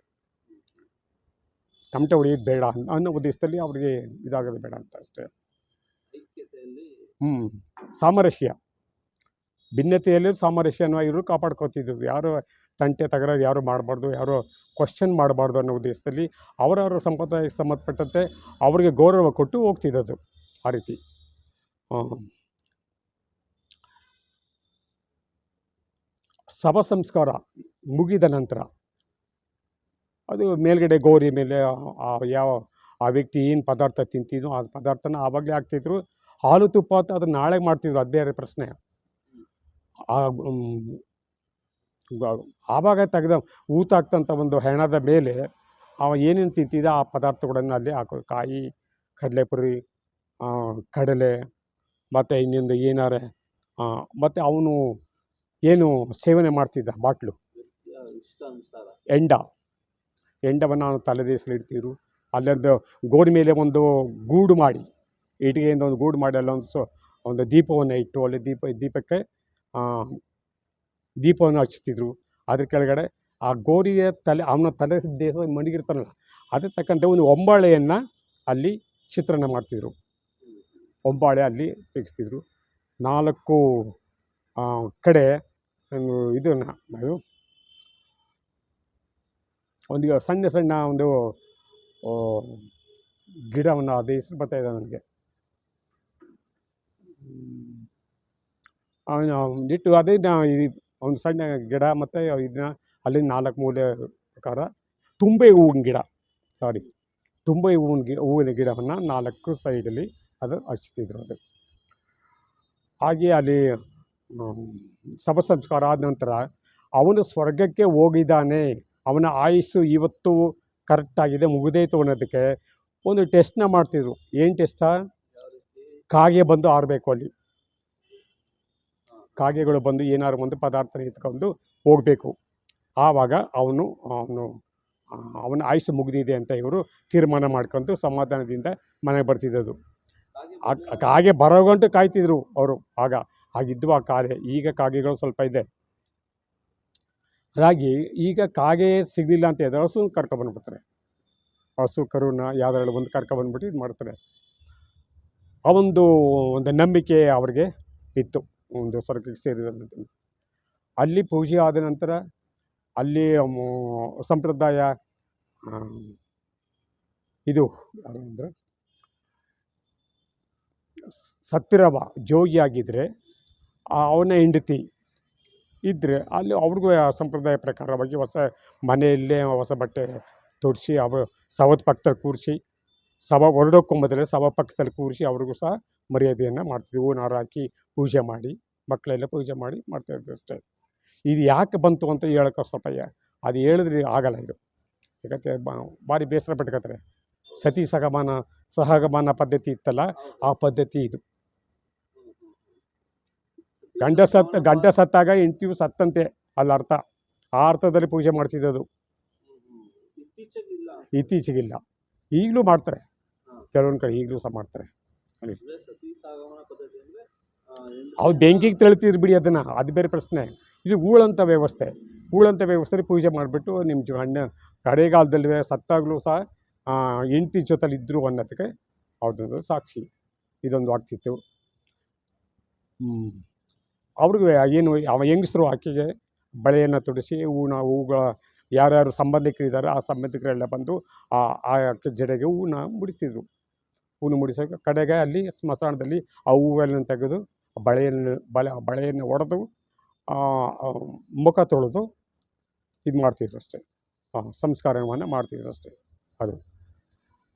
ತಮಟೆ ಹೊಡೆಯೋದು ಬೇಡ ಅನ್- ಅನ್ನೋ ಉದ್ದೇಶದಲ್ಲಿ ಅವರಿಗೆ ಇದಾಗೋದು ಬೇಡ ಅಂತ ಅಷ್ಟೇ. ಹ್ಞೂ ಸಾಮರಸ್ಯ. ಭಿನ್ನತೆಯಲ್ಲಿ ಸಾಮರಸ್ಯ ಇವರು ಕಾಪಾಡ್ಕೊತಿದ್ರು ಯಾರು ತಂಟೆ ತಗರೋದು ಯಾರು ಮಾಡಬಾರ್ದು ಯಾರು ಕ್ವಶನ್ ಮಾಡಬಾರ್ದು ಅನ್ನೋ ಉದ್ದೇಶದಲ್ಲಿ ಅವರವರ ಸಂಪ್ರದಾಯಕ್ಕೆ ಸಂಬಂಧಪಟ್ಟಂತೆ ಅವರಿಗೆ ಗೌರವ ಕೊಟ್ಟು ಹೋಗ್ತಿದ್ದದು ಆ ರೀತಿ. ಸಭಾ ಸಂಸ್ಕಾರ ಮುಗಿದ ನಂತರ ಅದು ಮೇಲ್ಗಡೆ ಗೌರಿ ಮೇಲೆ ಯಾವ ಆ ವ್ಯಕ್ತಿ ಏನು ಪದಾರ್ಥ ತಿಂತಿದ್ನೋ ಆ ಪದಾರ್ಥನ ಆವಾಗಲೇ ಹಾಕ್ತಿದ್ರು. ಹಾಲು ತುಪ್ಪ ಅಂತ ಅದನ್ನ ನಾಳೆ ಮಾಡ್ತಿದ್ರು ಅದು ಬೇರೆ ಪ್ರಶ್ನೆ. ಆವಾಗ ತೆಗೆದ ಊತಾಗ್ತಂಥ ಒಂದು ಹೆಣದ ಮೇಲೆ ಅವ ಏನೇನು ತಿಂತಿದ್ದ ಆ ಪದಾರ್ಥಗಳನ್ನು ಅಲ್ಲಿ ಹಾಕೋ ಕಾಯಿ ಕಡಲೆಪುರಿ ಆ, ಕಡಲೆ ಮತ್ತು ಇನ್ನೊಂದು ಏನಾರೆ ಮತ್ತು ಅವನು ಏನು ಸೇವನೆ ಮಾಡ್ತಿದ್ದ ಬಾಟ್ಲು? ಎಂಡ. ಎಂಡವನ್ನು ಅವನು ತಲೆದೇಸಲು ಇಡ್ತಿದ್ರು. ಅಲ್ಲೊಂದು ಗೋಡೆ ಮೇಲೆ ಒಂದು ಗೂಡು ಮಾಡಿ ಇಟ್ಟಿಗೆಯಿಂದ ಒಂದು ಗೂಡು ಮಾಡಿ, ಅಲ್ಲೊಂದು ಸೊ, ಒಂದು ದೀಪವನ್ನು ಇಟ್ಟು, ಅಲ್ಲಿ ದೀಪ, ದೀಪಕ್ಕೆ ದೀಪವನ್ನು ಹಚ್ತಿದ್ರು. ಅದ್ರ ಕೆಳಗಡೆ ಆ ಗೋರಿಯ ತಲೆ, ಅವನ ತಲೆ ದೇಶ ಮಣಗಿರ್ತಾನಲ್ಲ ಅದಕ್ಕೆ ತಕ್ಕಂತೆ ಒಂದು ಒಂಬಾಳೆಯನ್ನು ಅಲ್ಲಿ ಚಿತ್ರಣ ಮಾಡ್ತಿದ್ರು. ಒಂಬಾಳೆ ಅಲ್ಲಿ ಸಿಗಿಸ್ತಿದ್ರು. ನಾಲ್ಕು ಕಡೆ ಅದು ಒಂದು ಸಣ್ಣ ಸಣ್ಣ ಒಂದು ಗಿಡವನ್ನು ಅದು ಹೆಸರು ಬರ್ತಾ ಇದೆ ನನಗೆ. ಅವನು ಇಟ್ಟು ಅದೇ ಒಂದು ಸಣ್ಣ ಗಿಡ ಮತ್ತು ಇದನ್ನ ಅಲ್ಲಿ ನಾಲ್ಕು ಮೂಲೆ ಪ್ರಕಾರ ತುಂಬೆ ಹೂವಿನ ಗಿಡ ಸಾರಿ ತುಂಬೆ ಹೂವಿನ ಗಿ, ಹೂವಿನ ಗಿಡವನ್ನು ನಾಲ್ಕು ಸೈಡಲ್ಲಿ ಅದು ಹಚ್ತಿದ್ರು ಅದು. ಹಾಗೆ ಅಲ್ಲಿ ಸಭಾ ಸಂಸ್ಕಾರ ಆದ ನಂತರ ಅವನು ಸ್ವರ್ಗಕ್ಕೆ ಹೋಗಿದ್ದಾನೆ. ಅವನ ಆಯುಸ್ಸು ಇವತ್ತು ಕರೆಕ್ಟಾಗಿದೆ ಮುಗಿದೈತು ಅನ್ನೋದಕ್ಕೆ ಒಂದು ಟೆಸ್ಟ್ನ ಮಾಡ್ತಿದ್ರು. ಏನು ಟೆಸ್ಟಾ ಕಾಗೆ ಬಂದು ಆರಬೇಕು ಅಲ್ಲಿ. ಕಾಗೆಗಳು ಬಂದು ಏನಾದ್ರು ಒಂದು ಪದಾರ್ಥ ಎತ್ಕೊಂಡು ಹೋಗಬೇಕು. ಆವಾಗ ಅವನು ಅವನು ಅವನ ಆಯುಸ್ಸು ಮುಗಿದಿದೆ ಅಂತ ಇವರು ತೀರ್ಮಾನ ಮಾಡ್ಕೊಂಡು ಸಮಾಧಾನದಿಂದ ಮನೆಗೆ ಬರ್ತಿದ್ದದು ಕಾಗೆ ಬರೋ ಗಂಟು ಕಾಯ್ತಿದ್ರು ಅವರು. ಆಗ ಆಗಿದ್ದು ಆ ಕಾಗೆ. ಈಗ ಕಾಗೆಗಳು ಸ್ವಲ್ಪ ಇದೆ. ಹಾಗಾಗಿ ಈಗ ಕಾಗೆ ಸಿಗಲಿಲ್ಲ ಅಂತ ಹೇಳಿದ್ರೆ ಹಸು ಕರ್ಕೊಬಂದ್ಬಿಡ್ತಾರೆ ಹಸು, ಕರುನ ಯಾವ್ದಾರು ಒಂದು ಕರ್ಕೊಬಂದ್ಬಿಟ್ಟು ಇದು ಮಾಡ್ತಾರೆ. ಆ ಒಂದು ಒಂದು ನಂಬಿಕೆ ಅವ್ರಿಗೆ ಇತ್ತು. ಒಂದು ಸ್ವರ್ಗಕ್ಕೆ ಸೇರಿದಂತೆ. ಅಲ್ಲಿ ಪೂಜೆ ಆದ ನಂತರ ಅಲ್ಲಿ ಸಂಪ್ರದಾಯ ಇದು ಅಂದರೆ, ಸತ್ತಿರವ ಜೋಗಿಯಾಗಿದ್ದರೆ ಅವನ ಹೆಂಡತಿ ಇದ್ದರೆ ಅಲ್ಲಿ ಅವ್ರಿಗೂ ಆ ಸಂಪ್ರದಾಯ ಪ್ರಕಾರವಾಗಿ ಹೊಸ ಮನೆಯಲ್ಲೇ ಹೊಸ ಬಟ್ಟೆ ತೊಡಿಸಿ ಅವ ಶವದ ಪಕ್ಕದಲ್ಲಿ ಕೂರಿಸಿ ಶವ ಮೊದಲೇ ಸವ ಪಕ್ಕದಲ್ಲಿ ಕೂರಿಸಿ ಅವ್ರಿಗೂ ಸಹ ಮರ್ಯಾದೆಯನ್ನು ಮಾಡ್ತಿದ್ವಿ ಹೂವಿನ ಹಾಕಿ ಪೂಜೆ ಮಾಡಿ, ಮಕ್ಕಳೆಲ್ಲ ಪೂಜೆ ಮಾಡಿ ಮಾಡ್ತಾಯಿದ್ವಿ ಅಷ್ಟೇ. ಇದು ಯಾಕೆ ಬಂತು ಅಂತ ಹೇಳೋಕೆ ಸ್ವಲ್ಪ ಅದು ಹೇಳಿದ್ರೆ ಆಗಲ್ಲ ಇದು. ಯಾಕಂದರೆ ಭಾರಿ ಬೇಸರ ಪಟ್ಕೋತಾರೆ. ಸತಿ ಸಹಗಮನ ಸಹಗಮನ ಪದ್ಧತಿ ಇತ್ತಲ್ಲ, ಆ ಪದ್ಧತಿ ಇದು. ಗಂಡ ಸತ್ತ ಗಂಡ ಸತ್ತಾಗ ಹೆಂಡ್ತಿಯು ಸತ್ತಂತೆ, ಅಲ್ಲಿ ಅರ್ಥ. ಆ ಅರ್ಥದಲ್ಲಿ ಪೂಜೆ ಮಾಡ್ತಿದ್ದದು. ಇತ್ತೀಚೆಗಿಲ್ಲ. ಈಗಲೂ ಮಾಡ್ತಾರೆ. ಕೆಲವೊಂದು ಕಡೆ ಈಗಲೂ ಸಹ ಮಾಡ್ತಾರೆ. ಅವ್ರು ಬೆಂಕಿಗೆ ತೆಳ್ತಿದ್ರು ಬಿಡಿ ಅದನ್ನು. ಅದು ಬೇರೆ ಪ್ರಶ್ನೆ. ಇದು ಹೂಳಂತ ವ್ಯವಸ್ಥೆ. ಹೂಳಂತ ವ್ಯವಸ್ಥೆ ಪೂಜೆ ಮಾಡಿಬಿಟ್ಟು ನಿಮ್ಮ ಅಣ್ಣ, ಕಡೆಗಾಲದಲ್ಲಿ ಸತ್ತಾಗಲೂ ಸಹ ಹೆಂಡ್ತಿ ಜೊತೆಲಿ ಇದ್ದರು ಅನ್ನೋದಕ್ಕೆ ಅವ್ರದ್ದು ಸಾಕ್ಷಿ. ಇದೊಂದು ಆಗ್ತಿತ್ತು. ಹ್ಞೂ ಅವ್ರಿಗೂ ಏನು ಅವ ಹೆಂಗಸ್ರು ಆಕೆಗೆ ಬಳೆಯನ್ನು ತೊಡಿಸಿ ಹೂವಿನ ಹೂಗಳ ಯಾರ್ಯಾರು ಸಂಬಂಧಿಕರಿದ್ದಾರೆ, ಆ ಸಂಬಂಧಿಕರೆಲ್ಲ ಬಂದು ಆ ಆ ಆಕೆ ಜಡೆಗೆ ಹೂವನ್ನ ಮುಡಿಸ್ತಿದ್ರು. ಹೂವನ್ನು ಮುಡಿಸೋಕೆ ಕಡೆಗೆ ಅಲ್ಲಿ ಸ್ಮಶಾನದಲ್ಲಿ ಆ ಹೂವನ್ನು ತೆಗೆದು ಬಳೆಯನ್ನು, ಬಳೆ, ಬಳೆಯನ್ನು ಒಡೆದು ಮುಖ ತೊಳೆದು ಇದು ಮಾಡ್ತಿದ್ರು ಅಷ್ಟೇ. ಸಂಸ್ಕಾರವನ್ನು ಮಾಡ್ತಿದ್ರು ಅಷ್ಟೇ. ಅದು.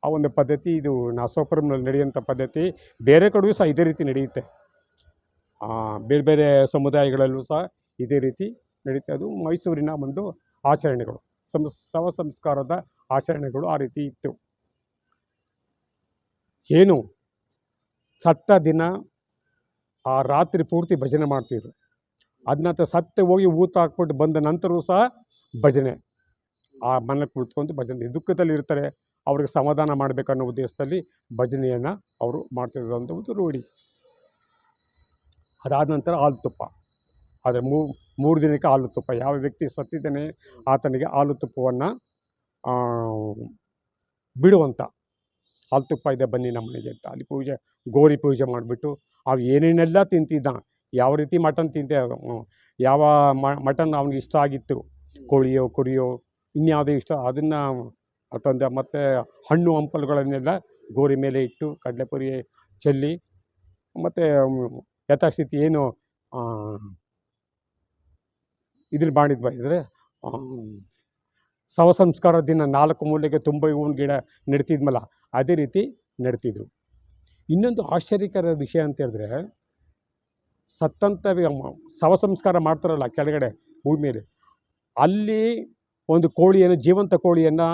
ಆ ಒಂದು ಪದ್ಧತಿ, ಇದು ನಾಸೋಪುರಂನಲ್ಲಿ ನಡೆಯುವಂಥ ಪದ್ಧತಿ ಬೇರೆ ಕಡೆಯೂ ಸಹ ಇದೇ ರೀತಿ ನಡೆಯುತ್ತೆ. ಬೇರೆ ಬೇರೆ ಸಮುದಾಯಗಳಲ್ಲೂ ಸಹ ಇದೇ ರೀತಿ ನಡೀತಾ ಅದು ಮೈಸೂರಿನ ಒಂದು ಆಚರಣೆಗಳು, ಸಂ ಶವ ಸಂಸ್ಕಾರದ ಆಚರಣೆಗಳು ಆ ರೀತಿ ಇತ್ತು. ಏನು? ಸತ್ತ ದಿನ ಆ ರಾತ್ರಿ ಪೂರ್ತಿ ಭಜನೆ ಮಾಡ್ತಿದ್ರು. ಅದನ್ನ ಸತ್ತೆ ಹೋಗಿ ಊತ ಹಾಕ್ಬಿಟ್ಟು ಬಂದ ನಂತರವೂ ಸಹ ಭಜನೆ. ಆ ಮನೆ ಕುಳಿತ್ಕೊಂಡು ಭಜನೆ. ದುಃಖದಲ್ಲಿ ಇರ್ತಾರೆ. ಅವ್ರಿಗೆ ಸಮಾಧಾನ ಮಾಡಬೇಕನ್ನೋ ಉದ್ದೇಶದಲ್ಲಿ ಭಜನೆಯನ್ನು ಅವರು ಮಾಡ್ತಿರೋದು ಅಂತ ಒಂದು ರೂಢಿ. ಅದಾದ ನಂತರ ಹಾಲು ತುಪ್ಪ. ಆದರೆ ಮೂರು ದಿನಕ್ಕೆ ಹಾಲು ತುಪ್ಪ. ಯಾವ ವ್ಯಕ್ತಿ ಸತ್ತಿದ್ದಾನೆ ಆತನಿಗೆ ಹಾಲು ತುಪ್ಪವನ್ನು ಬಿಡುವಂಥ ಹಾಲು ತುಪ್ಪ ಇದೆ ಬನ್ನಿ ನಮ್ಮ ಮನೆಗೆ ಅಂತ. ಅಲ್ಲಿ ಪೂಜೆ, ಗೋರಿ ಪೂಜೆ ಮಾಡಿಬಿಟ್ಟು ಅವು ಏನೇನೆಲ್ಲ ತಿಂತಿದ್ದ ಯಾವ ರೀತಿ ಮಟನ್ ತಿಂತೆ ಯಾವ ಮಟನ್ ಅವ್ನಿಗೆ ಇಷ್ಟ ಆಗಿತ್ತು, ಕೋಳಿಯೋ, ಕುರಿಯೋ, ಇನ್ಯಾವುದೇ ಇಷ್ಟ, ಅದನ್ನು ತಂದೆ ಮತ್ತು ಹಣ್ಣು ಹಂಪಲುಗಳನ್ನೆಲ್ಲ ಗೋರಿ ಮೇಲೆ ಇಟ್ಟು, ಕಡಲೆಪುರಿ ಚೆಲ್ಲಿ, ಮತ್ತು ಯಥಾಸ್ಥಿತಿ ಏನು ಇದ್ರ ಮಾಡಿದ್ವ ಇದ್ರೆ ಶವ ಸಂಸ್ಕಾರ ದಿನ ನಾಲ್ಕು ಮೂಲೆಗೆ ತುಂಬ ಹೂವಿನ ಗಿಡ ನೆಡ್ತಿದ್ಮಲ್ಲ ಅದೇ ರೀತಿ ನೆಡ್ತಿದ್ರು. ಇನ್ನೊಂದು ಆಶ್ಚರ್ಯಕರ ವಿಷಯ ಅಂತ ಹೇಳಿದ್ರೆ ಸತ್ತಂತ ಶವ ಸಂಸ್ಕಾರ ಮಾಡ್ತಾರಲ್ಲ ಕೆಳಗಡೆ ಭೂಮಿಯಲ್ಲಿ ಮೇಲೆ ಅಲ್ಲಿ ಒಂದು ಕೋಳಿಯನ್ನು ಜೀವಂತ ಕೋಳಿಯನ್ನು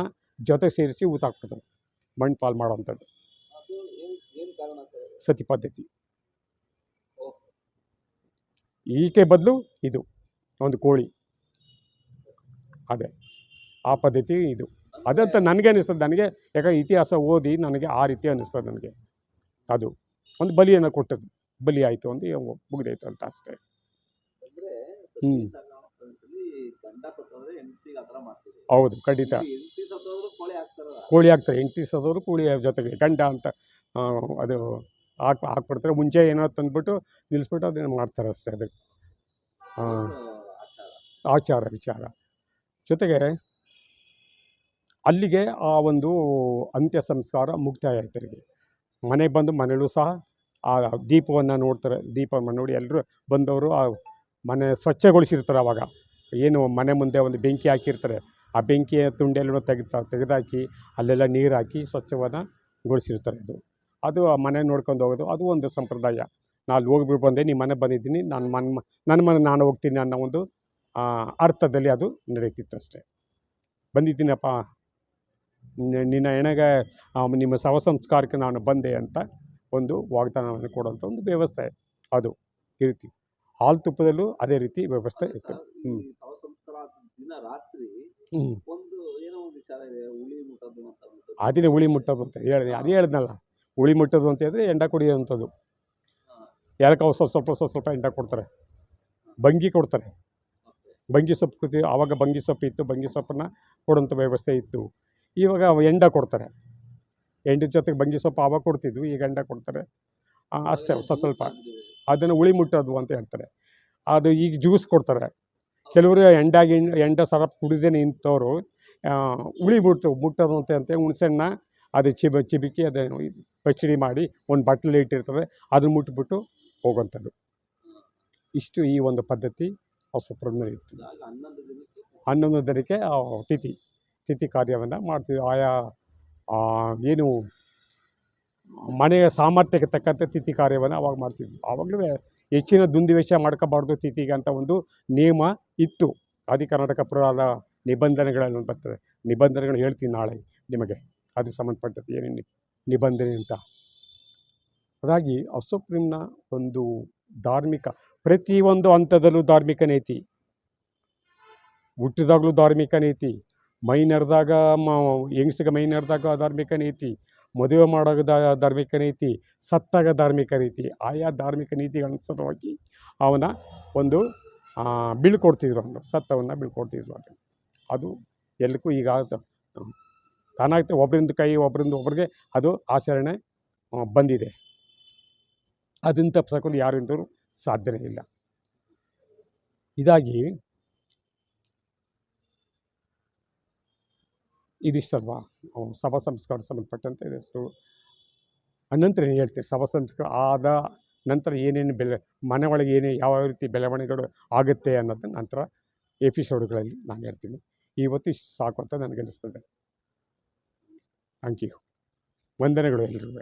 ಜೊತೆ ಸೇರಿಸಿ ಊತಾಕ್ಬಿಡ್ತಾರೆ ಮಣ್ಣು ಪಾಲು ಮಾಡೋವಂಥದ್ದು ಸತಿ ಪದ್ಧತಿ. ಈಕೆ ಬದಲು ಇದು ಒಂದು ಕೋಳಿ. ಅದೇ ಆ ಪದ್ಧತಿ ಇದು. ಅದಂತ ನನಗೆ ಅನ್ನಿಸ್ತದೆ ನನಗೆ ಯಾಕಂದ್ರೆ ಇತಿಹಾಸ ಓದಿ ನನಗೆ ಆ ರೀತಿ ಅನ್ನಿಸ್ತದೆ ನನಗೆ. ಅದು ಒಂದು ಬಲಿಯನ್ನು ಕೊಟ್ಟದ್ದು. ಬಲಿ ಆಯಿತು ಒಂದು ಮುಗಿದಾಯ್ತು ಅಂತ ಅಷ್ಟೇ. ಹ್ಞೂ ಹೌದು ಖಂಡಿತ. ಹೆಂಡತಿ ಕೋಳಿ ಹಾಕ್ತಾರೆ ಎಂಟಿ ಸದವರು ಕೋಳಿ ಜೊತೆಗೆ ಗಂಡ ಅಂತ ಅದು ಹಾಕ್, ಹಾಕ್ಬಿಡ್ತಾರೆ. ಮುಂಚೆ ಏನೋ ತಂದ್ಬಿಟ್ಟು ನಿಲ್ಲಿಸ್ಬಿಟ್ಟು ಅದನ್ನು ಮಾಡ್ತಾರೆ ಅಷ್ಟೇ ಅದಕ್ಕೆ. ಆಚಾರ ವಿಚಾರ. ಜೊತೆಗೆ ಅಲ್ಲಿಗೆ ಆ ಒಂದು ಅಂತ್ಯ ಸಂಸ್ಕಾರ ಮುಕ್ತಾಯ ಆಯ್ತು ಅವರಿಗೆ ಮನೆಗೆ ಬಂದು ಮನೆಯಲ್ಲೂ ಸಹ ಆ ದೀಪವನ್ನು ನೋಡ್ತಾರೆ. ದೀಪವನ್ನು ನೋಡಿ ಎಲ್ಲರೂ ಬಂದವರು ಆ ಮನೆ ಸ್ವಚ್ಛಗೊಳಿಸಿರ್ತಾರೆ ಆವಾಗ ಏನು ಮನೆ ಮುಂದೆ ಒಂದು ಬೆಂಕಿ ಹಾಕಿರ್ತಾರೆ. ಆ ಬೆಂಕಿಯ ತುಂಡೆಲ್ಲ ತೆಗೆದು ತೆಗೆದಾಕಿ ಅಲ್ಲೆಲ್ಲ ನೀರು ಹಾಕಿ ಸ್ವಚ್ಛವನ್ನು ಗೊಳಿಸಿರ್ತಾರೆ ಇದು ಅದು ಆ ಮನೆ ನೋಡ್ಕೊಂಡು ಹೋಗೋದು ಅದು ಒಂದು ಸಂಪ್ರದಾಯ. ನಾನು ಅಲ್ಲಿ ಹೋಗ್ಬಿಟ್ಟು ಬಂದೆ ನಿಮ್ಮ ಮನೆ ಬಂದಿದ್ದೀನಿ ನಾನು ಮನೆ ನನ್ನ ಮನೆ ನಾನು ಹೋಗ್ತೀನಿ ಅನ್ನೋ ಒಂದು ಅರ್ಥದಲ್ಲಿ ಅದು ನಡೀತಿತ್ತು ಅಷ್ಟೇ. ಬಂದಿದ್ದೀನಪ್ಪ ನಿ- ನಿನ್ನ ಹೆಣಗೆ ನಿಮ್ಮ ಶವ ಸಂಸ್ಕಾರಕ್ಕೆ ನಾನು ಬಂದೆ ಅಂತ ಒಂದು ವಾಗ್ದಾನವನ್ನು ಕೊಡುವಂಥ ಒಂದು ವ್ಯವಸ್ಥೆ ಅದು ಈ ರೀತಿ. ಹಾಲು ತುಪ್ಪದಲ್ಲೂ ಅದೇ ರೀತಿ ವ್ಯವಸ್ಥೆ ಇತ್ತು. ಅದನ್ನೇ ಈ ಹ್ಮ್. ಶವ ದಿನ ರಾತ್ರಿ ಹ್ಞೂ ಒಂದು ಏನೋ ಒಂದು ವಿಚಾರ ಇದೆ ಉಳಿ ಮುಟ್ಟೋದು ಅಂತ ಅಂದ್ಬಿಟ್ಟು. ಉಳಿ ಮುಟ್ಟೋದು ಅಂತ ಹೇಳಿದೆ ಅದೇ ಹೇಳಿದ್ನಲ್ಲ. ಉಳಿ ಮುಟ್ಟೋದು ಅಂತ ಹೇಳಿದ್ರೆ ಎಂಡ ಕುಡಿಯೋವಂಥದ್ದು. ಯಾರಕ್ಕೆ ಅವ್ರು ಸ್ವಲ್ಪ ಸ್ವಲ್ಪ ಸ್ವಲ್ಪ ಎಂಡ ಕೊಡ್ತಾರೆ. ಬಂಗಿ ಕೊಡ್ತಾರೆ. ಬಂಗಿ ಸೊಪ್ಪು ಕೂತಿ ಆವಾಗ ಬಂಗಿ ಸೊಪ್ಪು ಇತ್ತು. ಬಂಗಿ ಸೊಪ್ಪನ್ನು ಕೊಡುವಂಥ ವ್ಯವಸ್ಥೆ ಇತ್ತು. ಇವಾಗ ಎಂಡ ಕೊಡ್ತಾರೆ. ಎಂಡಿನ ಜೊತೆಗೆ ಬಂಗಿ ಸೊಪ್ಪು ಆವಾಗ ಕೊಡ್ತಿದ್ವು. ಈಗ ಎಂಡ ಕೊಡ್ತಾರೆ. ಅಷ್ಟೇ ಸ್ವಲ್ಪ ಸ್ವಲ್ಪ. ಅದನ್ನು ಉಳಿ ಮುಟ್ಟೋದು ಅಂತ ಹೇಳ್ತಾರೆ. ಅದು ಈಗ ಜ್ಯೂಸ್ ಕೊಡ್ತಾರೆ. ಕೆಲವರು ಎಂಡಾಗಿ, ಎಂಡ ಸರಪ್ ಕುಡಿದೇ ನಿಂತವರು ಉಳಿ ಮುಟ್ಟು, ಮುಟ್ಟೋದು ಅಂತ ಅಂತ ಹುಣಸೆಹಣ್ಣ ಅದು ಚಿಬ ಚಿಬಿಕಿ ಅದನ್ನು ಪಚಡಿ ಮಾಡಿ ಒಂದು ಬಟ್ಲಲ್ಲಿ ಇಟ್ಟಿರ್ತದೆ, ಅದನ್ನು ಮುಟ್ಬಿಟ್ಟು ಹೋಗುವಂಥದ್ದು. ಇಷ್ಟು ಈ ಒಂದು ಪದ್ಧತಿ ಹೊಸಪುರದಲ್ಲಿ ಇತ್ತು. ಹನ್ನೊಂದು ದಿನಕ್ಕೆ ಆ ತಿಥಿ ತಿಥಿ ಕಾರ್ಯವನ್ನು ಮಾಡ್ತೀವಿ. ಆಯಾ ಏನು ಮನೆಯ ಸಾಮರ್ಥ್ಯಕ್ಕೆ ತಕ್ಕಂತೆ ತಿಥಿ ಕಾರ್ಯವನ್ನು ಅವಾಗ ಮಾಡ್ತಿದ್ವಿ ಆವಾಗಲೂ ಹೆಚ್ಚಿನ ದುಂದುವೆಚ್ಚ ಮಾಡ್ಕೋಬಾರ್ದು ತಿಥಿಗೆ ಅಂತ ಒಂದು ನಿಯಮ ಇತ್ತು. ಆದಿ ಕರ್ನಾಟಕ ಪುರಾಣ ನಿಬಂಧನೆಗಳಲ್ಲಿ ಬರ್ತದೆ. ನಿಬಂಧನೆಗಳು ಹೇಳ್ತೀನಿ ನಾಳೆ ನಿಮಗೆ. ಅದಕ್ಕೆ ಸಂಬಂಧಪಟ್ಟದ್ದು ಏನೇನು ನಿಬಂಧನೆ ಅಂತ. ಹಾಗಾಗಿ ಅಸೋಪ್ರೀಂನ ಒಂದು ಧಾರ್ಮಿಕ, ಪ್ರತಿಯೊಂದು ಹಂತದಲ್ಲೂ ಧಾರ್ಮಿಕ ನೀತಿ. ಹುಟ್ಟಿದಾಗಲೂ ಧಾರ್ಮಿಕ ನೀತಿ. ಮೈ ನೆರೆದಾಗ ಮ, ಹೆಂಗಸಿಗೆ ಮೈ ಧಾರ್ಮಿಕ ನೀತಿ. ಮದುವೆ ಮಾಡೋ ಧಾರ್ಮಿಕ ನೀತಿ. ಸತ್ತಾಗ ಧಾರ್ಮಿಕ ನೀತಿ. ಆಯಾ ಧಾರ್ಮಿಕ ನೀತಿಗನುಸಾರವಾಗಿ ಅವನ ಒಂದು ಬೀಳ್ಕೊಡ್ತಿದ್ರು ಅವನು ಸತ್ತವನ್ನು ಬೀಳ್ಕೊಡ್ತಿದ್ರು ಅದು ಎಲ್ಲಕ್ಕೂ ಈಗ ಅದು, ಒಬ್ಬರಿಂದ ಕೈ ಒಬ್ಬರಿಂದ ಒಬ್ಬರಿಗೆ ಅದು ಆಚರಣೆ ಬಂದಿದೆ. ಅದನ್ನು ತಪ್ಪಿಸೋದು ಯಾರಿಂದಲೂ ಸಾಧ್ಯನೇ ಇಲ್ಲ. ಇದಾಗಿ ಇದಿಷ್ಟಲ್ವಾ ಸಭಾ ಸಂಸ್ಕಾರ ಸಂಬಂಧಪಟ್ಟಂತೆ ಇದಿಷ್ಟು. ಅನಂತರ ಏನು ಹೇಳ್ತೀನಿ ಶವ ಸಂಸ್ಕಾರ ಆದ ನಂತರ ಏನೇನು ಬೆಲೆ ಮನೆ ಒಳಗೆ ಏನೇ ಯಾವ ರೀತಿ ಬೆಳವಣಿಗೆಗಳು ಆಗುತ್ತೆ ಅನ್ನೋದನ್ನ ನಂತರ ಎಪಿಸೋಡ್ಗಳಲ್ಲಿ ನಾನು ಹೇಳ್ತೀನಿ. ಇವತ್ತು ಇಷ್ಟು ಸಾಕು ಅಂತ ನನಗನ್ನಿಸ್ತದೆ. ಥ್ಯಾಂಕ್ ಯು ವಂದನೆಗಳು ಎಲ್ರಿಗೂ